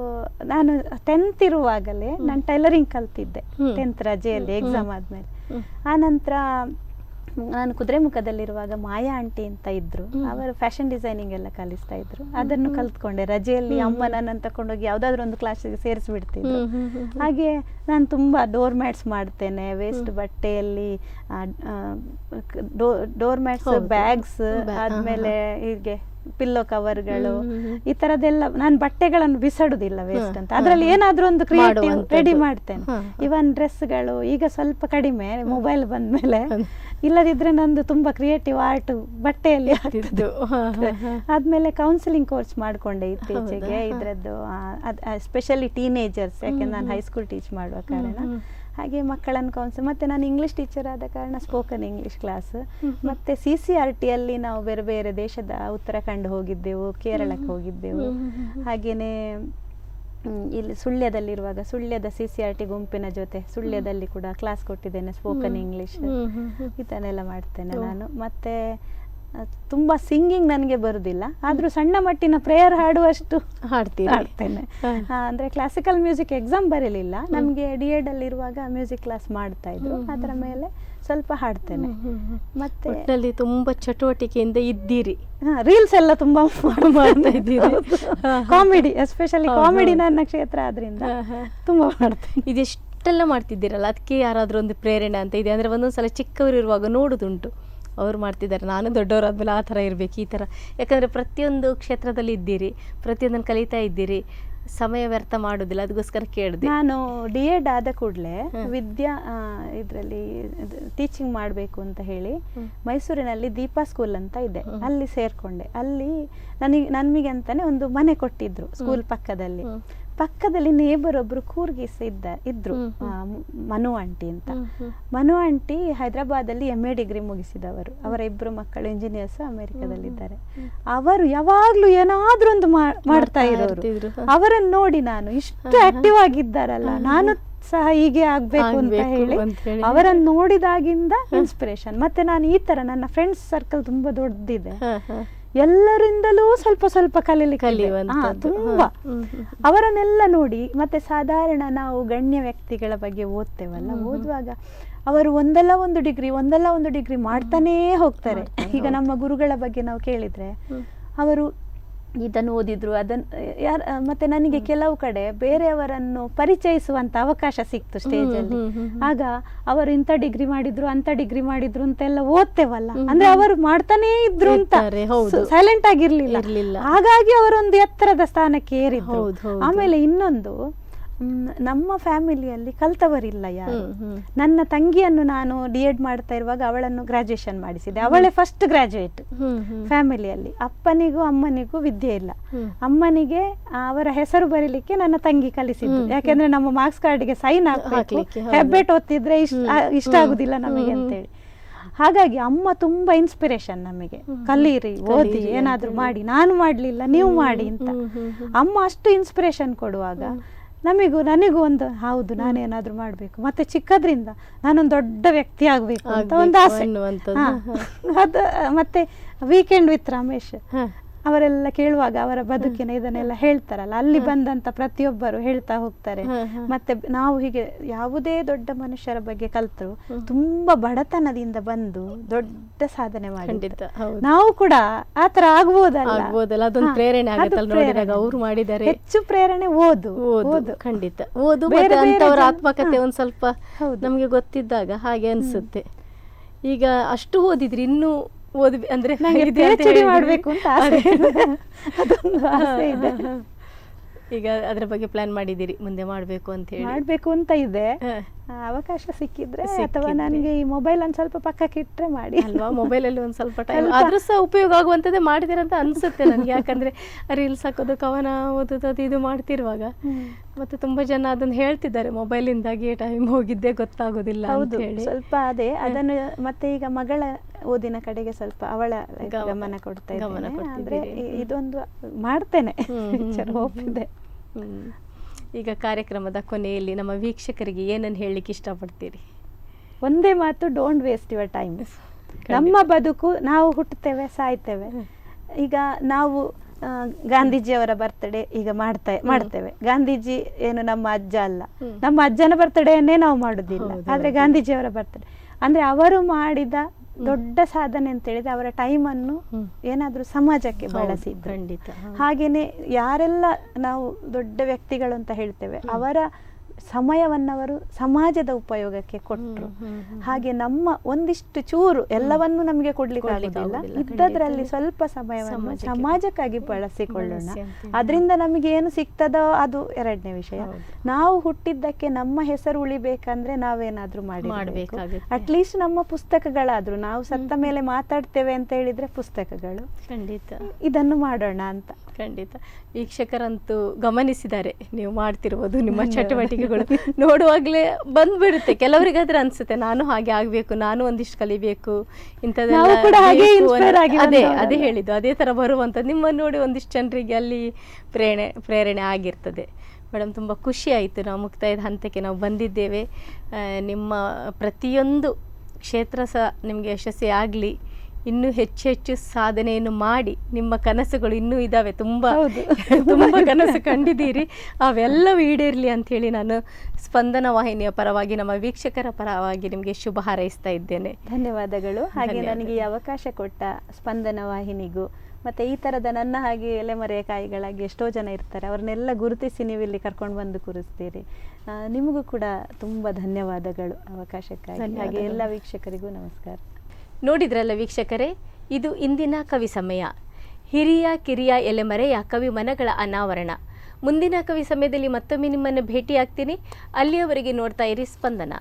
ನಾನು ಟೆಂತ್ ಇರುವಾಗಲೇ ನಾನು ಟೈಲರಿಂಗ್ ಕಲ್ತಿದ್ದೆ. ಟೆಂತ್ ರಜೆಯಲ್ಲಿ ಎಕ್ಸಾಮ್ ಆದ್ಮೇಲೆ. ಹ್ಮ್. ನಾನು ಕುದುರೆಮುಖದಲ್ಲಿರುವಾಗ ಮಾಯಾ ಆಂಟಿ ಅಂತ ಇದ್ರು. ಅವರು ಫ್ಯಾಷನ್ ಡಿಸೈನಿಂಗ್ ಎಲ್ಲ ಕಲಿಸ್ತಾ ಇದ್ರು ಅದನ್ನು ಕಲ್ತ್ಕೊಂಡೆ ರಜೆಯಲ್ಲಿ ಅಮ್ಮ ನನ್ನ ನನ್ನನ್ನು ತಗೊಂಡೋಗಿ ಯಾವ್ದಾದ್ರು ಒಂದು ಕ್ಲಾಸಿಗೆ ಸೇರಿಸ್ಬಿಡ್ತಿದ್ರು. ಹಾಗೆ ನಾನು ತುಂಬಾ ಡೋರ್ ಮ್ಯಾಟ್ಸ್ ಮಾಡ್ತೇನೆ ವೇಸ್ಟ್ ಬಟ್ಟೆಯಲ್ಲಿ ಡೋರ್ ಮ್ಯಾಟ್ಸ್. ಬ್ಯಾಗ್ಸ್ ಬ್ಯಾ- ಆದ್ಮೇಲೆ ಹೀಗೆ ಪಿಲ್ಲೋ ಕವರ್ಗಳು. ಈ ತರದೆಲ್ಲ ನಾನು ಬಟ್ಟೆಗಳನ್ನು ಬಿಸಾಡುದಿಲ್ಲ ವೇಸ್ಟ್ ಅಂತ ಅದರಲ್ಲಿ. ಏನಾದ್ರೂ ಒಂದು ಕ್ರಿಯೇಟಿವ್. ರೆಡಿ ಮಾಡ್ತೇನೆ. ಇವನ್ ಡ್ರೆಸ್ಗಳು ಈಗ ಸ್ವಲ್ಪ ಕಡಿಮೆ ಮೊಬೈಲ್ ಬಂದ್ಮೇಲೆ ಹ್ಮ್. ಇಲ್ಲದಿದ್ರೆ ನಂದು ತುಂಬಾ ಕ್ರಿಯೇಟಿವ್ ಆರ್ಟ್ ಬಟ್ಟೆಯಲ್ಲಿ ಆಗ್ತಿತ್ತು. ಆದ್ಮೇಲೆ ಕೌನ್ಸಿಲಿಂಗ್ ಕೋರ್ಸ್ ಮಾಡ್ಕೊಂಡೆ ಇತ್ತೀಚೆಗೆ ಇದರದ್ದು ಹಾ. ಇದ್ರದ್ದು ಸ್ಪೆಷಲಿ ಟೀನೇಜರ್ಸ್ ಯಾಕೆಂದ್ರೆ ನಾನು. ಹೈಸ್ಕೂಲ್ ಟೀಚ್ ಮಾಡುವ ಕಾರಣ ಹಾಗೆ ಮಕ್ಕಳನ್ನು ಕೌನ್ಸಿಲ್ ಮತ್ತೆ ನಾನು ಇಂಗ್ಲಿಷ್ ಟೀಚರ್ ಆದ ಕಾರಣ ಸ್ಪೋಕನ್ ಇಂಗ್ಲಿಷ್ ಕ್ಲಾಸ್. ಮತ್ತೆ ಸಿ ಸಿ ಆರ್ ಟಿಯಲ್ಲಿ ನಾವು ಬೇರೆ ಬೇರೆ ದೇಶದ ಉತ್ತರಾಖಂಡ್ ಹೋಗಿದ್ದೆವು ಕೇರಳಕ್ಕೆ ಹೋಗಿದ್ದೆವು ಹ್ಮ್, ಇಲ್ಲಿ ಸುಳ್ಯದಲ್ಲಿರುವಾಗ ಸುಳ್ಯದ ಸಿ ಸಿ ಆರ್ ಟಿ ಗುಂಪಿನ ಜೊತೆ ಸುಳ್ಯದಲ್ಲಿ ಕೂಡ ಕ್ಲಾಸ್ ಕೊಟ್ಟಿದ್ದೇನೆ ಸ್ಪೋಕನ್. ಇಂಗ್ಲಿಷ್ ಈ. ಇದನ್ನೆಲ್ಲ ಮಾಡ್ತೇನೆ ನಾನು. ಮತ್ತೆ ತುಂಬಾ ಸಿಂಗಿಂಗ್ ನನಗೆ ಬರುದಿಲ್ಲ. ಆದ್ರೂ ಸಣ್ಣ ಮಟ್ಟಿನ ಪ್ರೇಯರ್ ಹಾಡುವಷ್ಟು ಹಾಡ್ತೀನಿ. ಹಾಡ್ತೇನೆ. ಅಂದ್ರೆ ಕ್ಲಾಸಿಕಲ್ ಮ್ಯೂಸಿಕ್ ಎಕ್ಸಾಮ್ ಬರಲಿಲ್ಲ. ನಮಗೆ ಡಿ ಎಡ್ ಅಲ್ಲಿ ಇರುವಾಗ ಮ್ಯೂಸಿಕ್ ಕ್ಲಾಸ್ ಮಾಡ್ತಾ ಇದ್ರು. ಅದರ ಮೇಲೆ ಸ್ವಲ್ಪ ಹಾಡ್ತೇನೆ. ಮತ್ತೆ ಒಟ್ನಲ್ಲಿ ತುಂಬಾ ಚಟುವಟಿಕೆಯಿಂದ ಇದ್ದೀರಿ ರೀಲ್ಸ್ ಎಲ್ಲ ತುಂಬಾ ಮಾಡ್ತಾ ಇದ್ದೀರಿ. Comedy especially comedy. ನನ್ನ ಕ್ಷೇತ್ರ ಆದ್ರಿಂದ. ತುಂಬಾ ಮಾಡ್ತೇನೆ ಇದೆಷ್ಟೆಲ್ಲ ಮಾಡ್ತಿದ್ದೀರಲ್ಲ ಅದಕ್ಕೆ ಯಾರಾದರೂ ಒಂದು ಪ್ರೇರಣೆ ಅಂತ ಇದೆ ಅಂದರೆ ಒಂದೊಂದ್ಸಲ ಚಿಕ್ಕವರಿರುವಾಗ ನೋಡುದುಂಟು ಅವ್ರು ಮಾಡ್ತಿದ್ದಾರೆ. ನಾನು ದೊಡ್ಡವರಾದ್ಮೇಲೆ ಆ ಥರ ಇರಬೇಕು ಈ ಥರ. ಯಾಕಂದರೆ ಪ್ರತಿಯೊಂದು ಕ್ಷೇತ್ರದಲ್ಲಿ ಇದ್ದೀರಿ ಪ್ರತಿಯೊಂದನ್ನು ಕಲಿತಾ ಇದ್ದೀರಿ ಸಮಯ ವ್ಯರ್ಥ ಮಾಡೋದಿಲ್ಲ ಅದಕ್ಕೋಸ್ಕರ ಕೇಳಿದೆ. ನಾನು ಡಿ ಎಡ್ ಆದ ಕೂಡಲೇ. ವಿದ್ಯಾ ಇದರಲ್ಲಿ ಟೀಚಿಂಗ್ ಮಾಡಬೇಕು ಅಂತ ಹೇಳಿ ಮೈಸೂರಿನಲ್ಲಿ ದೀಪಾ ಸ್ಕೂಲ್ ಅಂತ ಇದೆ. ಅಲ್ಲಿ ಸೇರ್ಕೊಂಡೆ. ಅಲ್ಲಿ ನನಗೆ ನನಗೆ ಅಂತಾನೆ ಒಂದು ಮನೆ ಕೊಟ್ಟಿದ್ರು ಸ್ಕೂಲ್ ಪಕ್ಕದಲ್ಲಿ. ಪಕ್ಕದಲ್ಲಿ ನೇಬರ್ ಒಬ್ರು ಕೂರ್ಗಿಸ್ ಇದ್ದ ಇದ್ರು ಮನು ಆಂಟಿ ಅಂತ. ಮನು ಆಂಟಿ ಹೈದರಾಬಾದಲ್ಲಿ ಎಂ ಎ ಡಿಗ್ರಿ ಮುಗಿಸಿದವರು. ಅವರ ಇಬ್ಬರು ಮಕ್ಕಳು ಇಂಜಿನಿಯರ್ಸ್ ಅಮೆರಿಕದಲ್ಲಿದ್ದಾರೆ. ಇದ್ದಾರೆ ಅವರು ಯಾವಾಗ್ಲೂ ಏನಾದ್ರೂ ಒಂದು ಮಾಡ್ತಾ ಇರೋರು. ಅವರನ್ನು ನೋಡಿ ನಾನು ಇಷ್ಟು. ಆಕ್ಟಿವ್ ಆಗಿದ್ದಾರಲ್ಲ. ನಾನು ಸಹ ಹೀಗೆ ಆಗ್ಬೇಕು ಅಂತ ಹೇಳಿ ಅವರನ್ನ ನೋಡಿದಾಗಿಂದ ಇನ್ಸ್ಪಿರೇಷನ್ ಮತ್ತೆ ನಾನು ಈ ತರ ನನ್ನ ಫ್ರೆಂಡ್ಸ್ ಸರ್ಕಲ್ ತುಂಬಾ ದೊಡ್ಡದಿದೆ. ಎಲ್ಲರಿಂದಲೂ ಸ್ವಲ್ಪ ಸ್ವಲ್ಪ ಕಲೀಲಿಕ್ಕೆ ಕಲಿಯುವಂತ ತುಂಬಾ. ಅವರನ್ನೆಲ್ಲ ನೋಡಿ ಮತ್ತೆ ಸಾಧಾರಣ ನಾವು ಗಣ್ಯ ವ್ಯಕ್ತಿಗಳ ಬಗ್ಗೆ ಓದ್ತೇವಲ್ಲ. ಓದುವಾಗ ಅವರು ಒಂದಲ್ಲ ಒಂದು ಡಿಗ್ರಿ ಒಂದಲ್ಲ ಒಂದು ಡಿಗ್ರಿ ಮಾಡ್ತಾನೇ ಹೋಗ್ತಾರೆ. ಈಗ ನಮ್ಮ ಗುರುಗಳ ಬಗ್ಗೆ ನಾವು ಕೇಳಿದ್ರೆ ಅವರು ಇದನ್ನು ಓದಿದ್ರು ಅದನ್ನು ಯಾರ ಮತ್ತೆ ನನಗೆ ಕೆಲವು ಕಡೆ ಬೇರೆಯವರನ್ನು ಪರಿಚಯಿಸುವಂತ ಅವಕಾಶ ಸಿಕ್ತು ಸ್ಟೇಜ್ ಅಲ್ಲಿ. ಆಗ ಅವರು ಇಂಥ ಡಿಗ್ರಿ ಮಾಡಿದ್ರು ಅಂತ ಡಿಗ್ರಿ ಮಾಡಿದ್ರು ಅಂತೆಲ್ಲ ಓದ್ತೇವಲ್ಲ. ಅಂದ್ರೆ ಅವರು ಮಾಡ್ತಾನೇ ಇದ್ರು ಅಂತ. ಸೈಲೆಂಟ್ ಆಗಿರ್ಲಿಲ್ಲ. ಹಾಗಾಗಿ ಅವರೊಂದು ಎತ್ತರದ ಸ್ಥಾನಕ್ಕೆ ಏರಿದ್ರು. ಆಮೇಲೆ ಇನ್ನೊಂದು ನಮ್ಮ ಫ್ಯಾಮಿಲಿಯಲ್ಲಿ ಕಲ್ತವರಿಲ್ಲ ಯಾರು. ನನ್ನ ತಂಗಿಯನ್ನು ನಾನು ಡಿ ಎಡ್ ಮಾಡ್ತಾ ಇರುವಾಗ ಅವಳನ್ನು ಗ್ರಾಜುಯೇಷನ್ ಮಾಡಿಸಿದೆ. ಅವಳೇ ಫಸ್ಟ್ ಗ್ರಾಜುಯೇಟ್. ಫ್ಯಾಮಿಲಿಯಲ್ಲಿ. ಅಪ್ಪನಿಗೂ ಅಮ್ಮನಿಗೂ ವಿದ್ಯೆ ಇಲ್ಲ. ಅಮ್ಮನಿಗೆ ಅವರ ಹೆಸರು ಬರೀಲಿಕ್ಕೆ ನನ್ನ ತಂಗಿ ಕಲಿಸಿದ್ದು. ಯಾಕೆಂದ್ರೆ ನಮ್ಮ ಮಾರ್ಕ್ಸ್ ಕಾರ್ಡ್ಗೆ ಸೈನ್ ಹಾಕ್ಬೇಕು. ಹಾಕ್ಲಿಕ್ಕೆ. ಹೆಬ್ಬೆಟ್ ಒತ್ತಿದ್ರೆ ಇಷ್ಟ ಇಷ್ಟ ಆಗುದಿಲ್ಲ ನಮಗೆ ಅಂತೇಳಿ. ಹಾಗಾಗಿ ಅಮ್ಮ ತುಂಬಾ ಇನ್ಸ್ಪಿರೇಷನ್ ನಮಗೆ. ಕಲೀರಿ ಓದಿ ಏನಾದ್ರೂ ಮಾಡಿ. ನಾನು ಮಾಡ್ಲಿಲ್ಲ ನೀವು ಮಾಡಿ ಅಂತ. ಅಮ್ಮ ಅಷ್ಟು ಇನ್ಸ್ಪಿರೇಷನ್ ಕೊಡುವಾಗ. ನಮಿಗೂ ನನಗೂ ಒಂದು ಹೌದು ನಾನೇನಾದ್ರೂ ಮಾಡ್ಬೇಕು. ಮತ್ತೆ ಚಿಕ್ಕದ್ರಿಂದ ನಾನೊಂದು ದೊಡ್ಡ ವ್ಯಕ್ತಿ ಆಗ್ಬೇಕು ಅಂತ ಒಂದು ಆಸೆ. ಅದು ಮತ್ತೆ ವೀಕೆಂಡ್ ವಿತ್ ರಮೇಶ್. ಅವರೆಲ್ಲ ಕೇಳುವಾಗ ಅವರ ಬದುಕಿನ ಇದನ್ನೆಲ್ಲ ಹೇಳ್ತಾರಲ್ಲ. ಅಲ್ಲಿ ಬಂದಂತ ಪ್ರತಿಯೊಬ್ಬರು ಹೇಳ್ತಾ ಹೋಗ್ತಾರೆ. ಮತ್ತೆ ನಾವು ಹೀಗೆ ಯಾವುದೇ ದೊಡ್ಡ ಮನುಷ್ಯರ ಬಗ್ಗೆ ಕಲ್ತರು ತುಂಬಾ ಬಡತನದಿಂದ ಬಂದು ದೊಡ್ಡ ಸಾಧನೆ ಮಾಡಿ ನಾವು ಕೂಡ ಆತರ ಆಗ್ಬೋದಲ್ಲ? ಅದೊಂದು ಪ್ರೇರಣೆ ಆಗುತ್ತಲ್ಲ. ಅವ್ರು ಮಾಡಿದ್ದಾರೆ ಹೆಚ್ಚು ಪ್ರೇರಣೆ ಓದು ಓದು ಖಂಡಿತ. ಓದು ಅಂತವರ ಆತ್ಮಕತೆ. ಒಂದ್ ಸ್ವಲ್ಪ. ನಮ್ಗೆ ಗೊತ್ತಿದ್ದಾಗ ಹಾಗೆ ಅನ್ಸುತ್ತೆ. ಈಗ ಅಷ್ಟು ಓದಿದ್ರಿ ಇನ್ನೂ ಓದ್ ಅಂದ್ರೆ ಅಂತ ಮಾಡ್ಬೇಕು ಅಂತ ಆಸೆ ಇದೆ. ಈಗ ಅದ್ರ ಬಗ್ಗೆ ಪ್ಲಾನ್ ಮಾಡಿದ್ದೀರಿ ಮುಂದೆ ಮಾಡ್ಬೇಕು ಅಂತ ಹೇಳಿ. ಮಾಡ್ಬೇಕು ಅಂತ ಇದೆ. ಅವಕಾಶ ಸಿಕ್ಕಿದ್ರೆ ಅಥವಾ. ನನಗೆ ಈ ಮೊಬೈಲ್ ಒಂದ್ ಸ್ವಲ್ಪ ಪಕ್ಕಕ್ಕೆ ಇಟ್ಟರೆ ಮಾಡಿ. ಅಲ್ವಾ? ಮೊಬೈಲ್ ಅಲ್ಲಿ ಒಂದ್ ಸ್ವಲ್ಪ ಟೈಮ್ ಅದ್ರ ಆದ್ರೂ ಸಹ ಉಪಯೋಗ ಆಗುವಂತದ್ದೇ ಮಾಡಿದಿರಂತ ಅನ್ಸುತ್ತೆ ನನ್ಗೆ. ಯಾಕಂದ್ರೆ ರೀಲ್ಸ್ ಹಾಕೋದು ಕವನ ಓದೋದು ಅದು ಇದು ಮಾಡ್ತಿರುವಾಗ. ಮತ್ತೆ ತುಂಬಾ ಜನ ಅದನ್ನ ಹೇಳ್ತಿದ್ದಾರೆ ಮೊಬೈಲ್ ಇಂದಾಗಿ ಟೈಮ್ ಹೋಗಿದ್ದೇ ಗೊತ್ತಾಗೋದಿಲ್ಲ ಅಂತ ಹೌದು ಸ್ವಲ್ಪ ಅದೇ. ಅದನ್ನು ಮತ್ತೆ ಈಗ ಮಗಳ ಓದಿನ ಕಡೆಗೆ ಸ್ವಲ್ಪ ಅವಳ ಗಮನ ಕೊಡ್ತಾ ಇದ್ದೇನೆ. ಅಂದ್ರೆ ಇದೊಂದು ಮಾಡ್ತೇನೆ. ಹೋಪ್ ಇದೆ ಈಗ ಕಾರ್ಯಕ್ರಮದ ಕೊನೆಯಲ್ಲಿ ನಮ್ಮ ವೀಕ್ಷಕರಿಗೆ ಏನನ್ನು ಹೇಳಲಿಕ್ಕೆ ಇಷ್ಟಪಡ್ತೀರಿ? ಒಂದೇ ಮಾತು ಡೋಂಟ್ ವೇಸ್ಟ್ ಯುವರ್ ಟೈಮ್ ನಮ್ಮ ಬದುಕು ನಾವು ಹುಟ್ಟುತ್ತೇವೆ ಸಾಯ್ತೇವೆ. ಈಗ ನಾವು ಗಾಂಧೀಜಿಯವರ ಬರ್ತ್ಡೇ ಈಗ ಮಾಡ್ತಾ ಮಾಡ್ತೇವೆ. ಗಾಂಧೀಜಿ ಏನು ನಮ್ಮ ಅಜ್ಜ ಅಲ್ಲ. ನಮ್ಮ ಅಜ್ಜನ ಬರ್ತಡೇಯನ್ನೇ ನಾವು ಮಾಡುದಿಲ್ಲ. ಆದ್ರೆ. ಗಾಂಧೀಜಿಯವರ ಬರ್ತ್ಡೇ ಅಂದ್ರೆ ಅವರು ಮಾಡಿದ ದೊಡ್ಡ ಸಾಧನೆ ಅಂತ ಹೇಳಿದ್ರೆ ಅವರ ಟೈಮನ್ನು ಏನಾದರೂ ಏನಾದ್ರೂ ಸಮಾಜಕ್ಕೆ ಬಳಸಿ ಬಳಸಿದ್ರು. ಖಂಡಿತ. ಹಾಗೇನೆ ಯಾರೆಲ್ಲ ನಾವು ದೊಡ್ಡ ವ್ಯಕ್ತಿಗಳು ಅಂತ ಹೇಳ್ತೇವೆ ಅವರ ಸಮಯವನ್ನವರು ಸಮಾಜದ ಉಪಯೋಗಕ್ಕೆ ಕೊಟ್ಟರು. ಹಾಗೆ ನಮ್ಮ ಒಂದಿಷ್ಟು ಚೂರು ಎಲ್ಲವನ್ನೂ ನಮಗೆ ಕೊಡ್ಲಿಕ್ಕೆ ಕೊಡ್ಲಿಕ್ಕೆ ಆಗುದಿಲ್ಲ. ಆಗುದಿಲ್ಲ, ಇದ್ದದ್ರಲ್ಲಿ ಸ್ವಲ್ಪ ಸಮಯವನ್ನು ಸಮಾಜಕ್ಕಾಗಿ ಬಳಸಿಕೊಳ್ಳೋಣ. ಅದರಿಂದ ನಮಗೆ ಏನು ಸಿಗ್ತದೋ ಅದು ಎರಡನೇ ವಿಷಯ. ನಾವು ಹುಟ್ಟಿದ್ದಕ್ಕೆ ನಮ್ಮ ಹೆಸರು ಉಳಿಬೇಕಂದ್ರೆ ನಾವೇನಾದ್ರೂ ಮಾಡಬೇಕು ಮಾಡ್ಬೇಕಾಗುತ್ತೆ. ಅಟ್ಲೀಸ್ಟ್ ನಮ್ಮ ಪುಸ್ತಕಗಳಾದ್ರೂ ನಾವು ಸತ್ತ ಮೇಲೆ ಮಾತಾಡ್ತೇವೆ ಅಂತ ಹೇಳಿದ್ರೆ ಪುಸ್ತಕಗಳು. ಖಂಡಿತ. ಇದನ್ನು ಮಾಡೋಣ ಅಂತ. ಖಂಡಿತ. ವೀಕ್ಷಕರಂತೂ ಗಮನಿಸಿದ್ದಾರೆ. ನೀವು ಮಾಡ್ತಿರ್ಬೋದು ನಿಮ್ಮ ಧನ್ಯವಾದ. ಚಟುವಟಿಕೆಗಳು ನೋಡುವಾಗಲೇ ಬಂದ್ಬಿಡುತ್ತೆ. ಕೆಲವರಿಗಾದ್ರೆ ಅನ್ಸುತ್ತೆ ನಾನು ಹಾಗೆ ಆಗ್ಬೇಕು ನಾನು ಒಂದಿಷ್ಟು ಕಲಿಬೇಕು ಇಂಥದ್ದೆಲ್ಲ ಅದೇ. ಅದೇ ಹೇಳಿದ್ದು ಅದೇ ತರ ಬರುವಂಥದ್ದು. ನಿಮ್ಮನ್ನು ನೋಡಿ ಒಂದಿಷ್ಟು ಜನರಿಗೆ ಅಲ್ಲಿ ಪ್ರೇರಣೆ ಪ್ರೇರಣೆ ಆಗಿರ್ತದೆ. ಮೇಡಮ್ ತುಂಬ ಖುಷಿ ಆಯಿತು. ನಾವು ಮುಕ್ತಾಯದ ಹಂತಕ್ಕೆ ನಾವು ಬಂದಿದ್ದೇವೆ. ನಿಮ್ಮ ಪ್ರತಿಯೊಂದು ಕ್ಷೇತ್ರ ಸಹ ನಿಮಗೆ ಯಶಸ್ವಿ ಆಗಲಿ. ಇನ್ನೂ ಹೆಚ್ಚು ಹೆಚ್ಚು ಸಾಧನೆಯನ್ನು ಮಾಡಿ ನಿಮ್ಮ ಕನಸುಗಳು ಇನ್ನೂ ಇದ್ದಾವೆ ತುಂಬ. ತುಂಬ ಕನಸು ಕಂಡಿದ್ದೀರಿ. ಅವೆಲ್ಲವೂ ಈಡೇರಲಿ ಅಂಥೇಳಿ ನಾನು ಸ್ಪಂದನ ವಾಹಿನಿಯ ಪರವಾಗಿ ನಮ್ಮ ವೀಕ್ಷಕರ ಪರವಾಗಿ ನಿಮಗೆ ಶುಭ ಹಾರೈಸ್ತಾ ಇದ್ದೇನೆ. ಧನ್ಯವಾದಗಳು. ಹಾಗೆ ನನಗೆ ಈ ಅವಕಾಶ ಕೊಟ್ಟ ಸ್ಪಂದನ ವಾಹಿನಿಗೂ ಮತ್ತೆ ಈ ತರದ ನನ್ನ ಹಾಗೆ ಎಲೆಮರೆಯ ಕಾಯಿಗಳಾಗಿ ಎಷ್ಟೋ ಜನ ಇರ್ತಾರೆ ಅವ್ರನ್ನೆಲ್ಲ ಗುರುತಿಸಿ ನೀವು ಇಲ್ಲಿ ಕರ್ಕೊಂಡು ಬಂದು ಕೂರಿಸ್ತೀರಿ. ನಿಮಗೂ ಕೂಡ ತುಂಬ ಧನ್ಯವಾದಗಳು ಅವಕಾಶಕ್ಕಾಗಿ. ಹಾಗೆ ಎಲ್ಲ ವೀಕ್ಷಕರಿಗೂ ನಮಸ್ಕಾರ. ನೋಡಿದ್ರಲ್ಲ ವೀಕ್ಷಕರೇ? ಇದು ಇಂದಿನ ಕವಿ ಸಮಯ. ಹಿರಿಯ, ಕಿರಿಯ ಎಲೆಮರೆಯ ಕವಿ ಮನಗಳ ಅನಾವರಣ. ಮುಂದಿನ ಕವಿ ಸಮಯದಲ್ಲಿ ಮತ್ತೊಮ್ಮೆ ನಿಮ್ಮನ್ನು ಭೇಟಿಯಾಗ್ತೀನಿ. ಅಲ್ಲಿಯವರೆಗೆ ನೋಡ್ತಾ ಇರಿ ಸ್ಪಂದನ.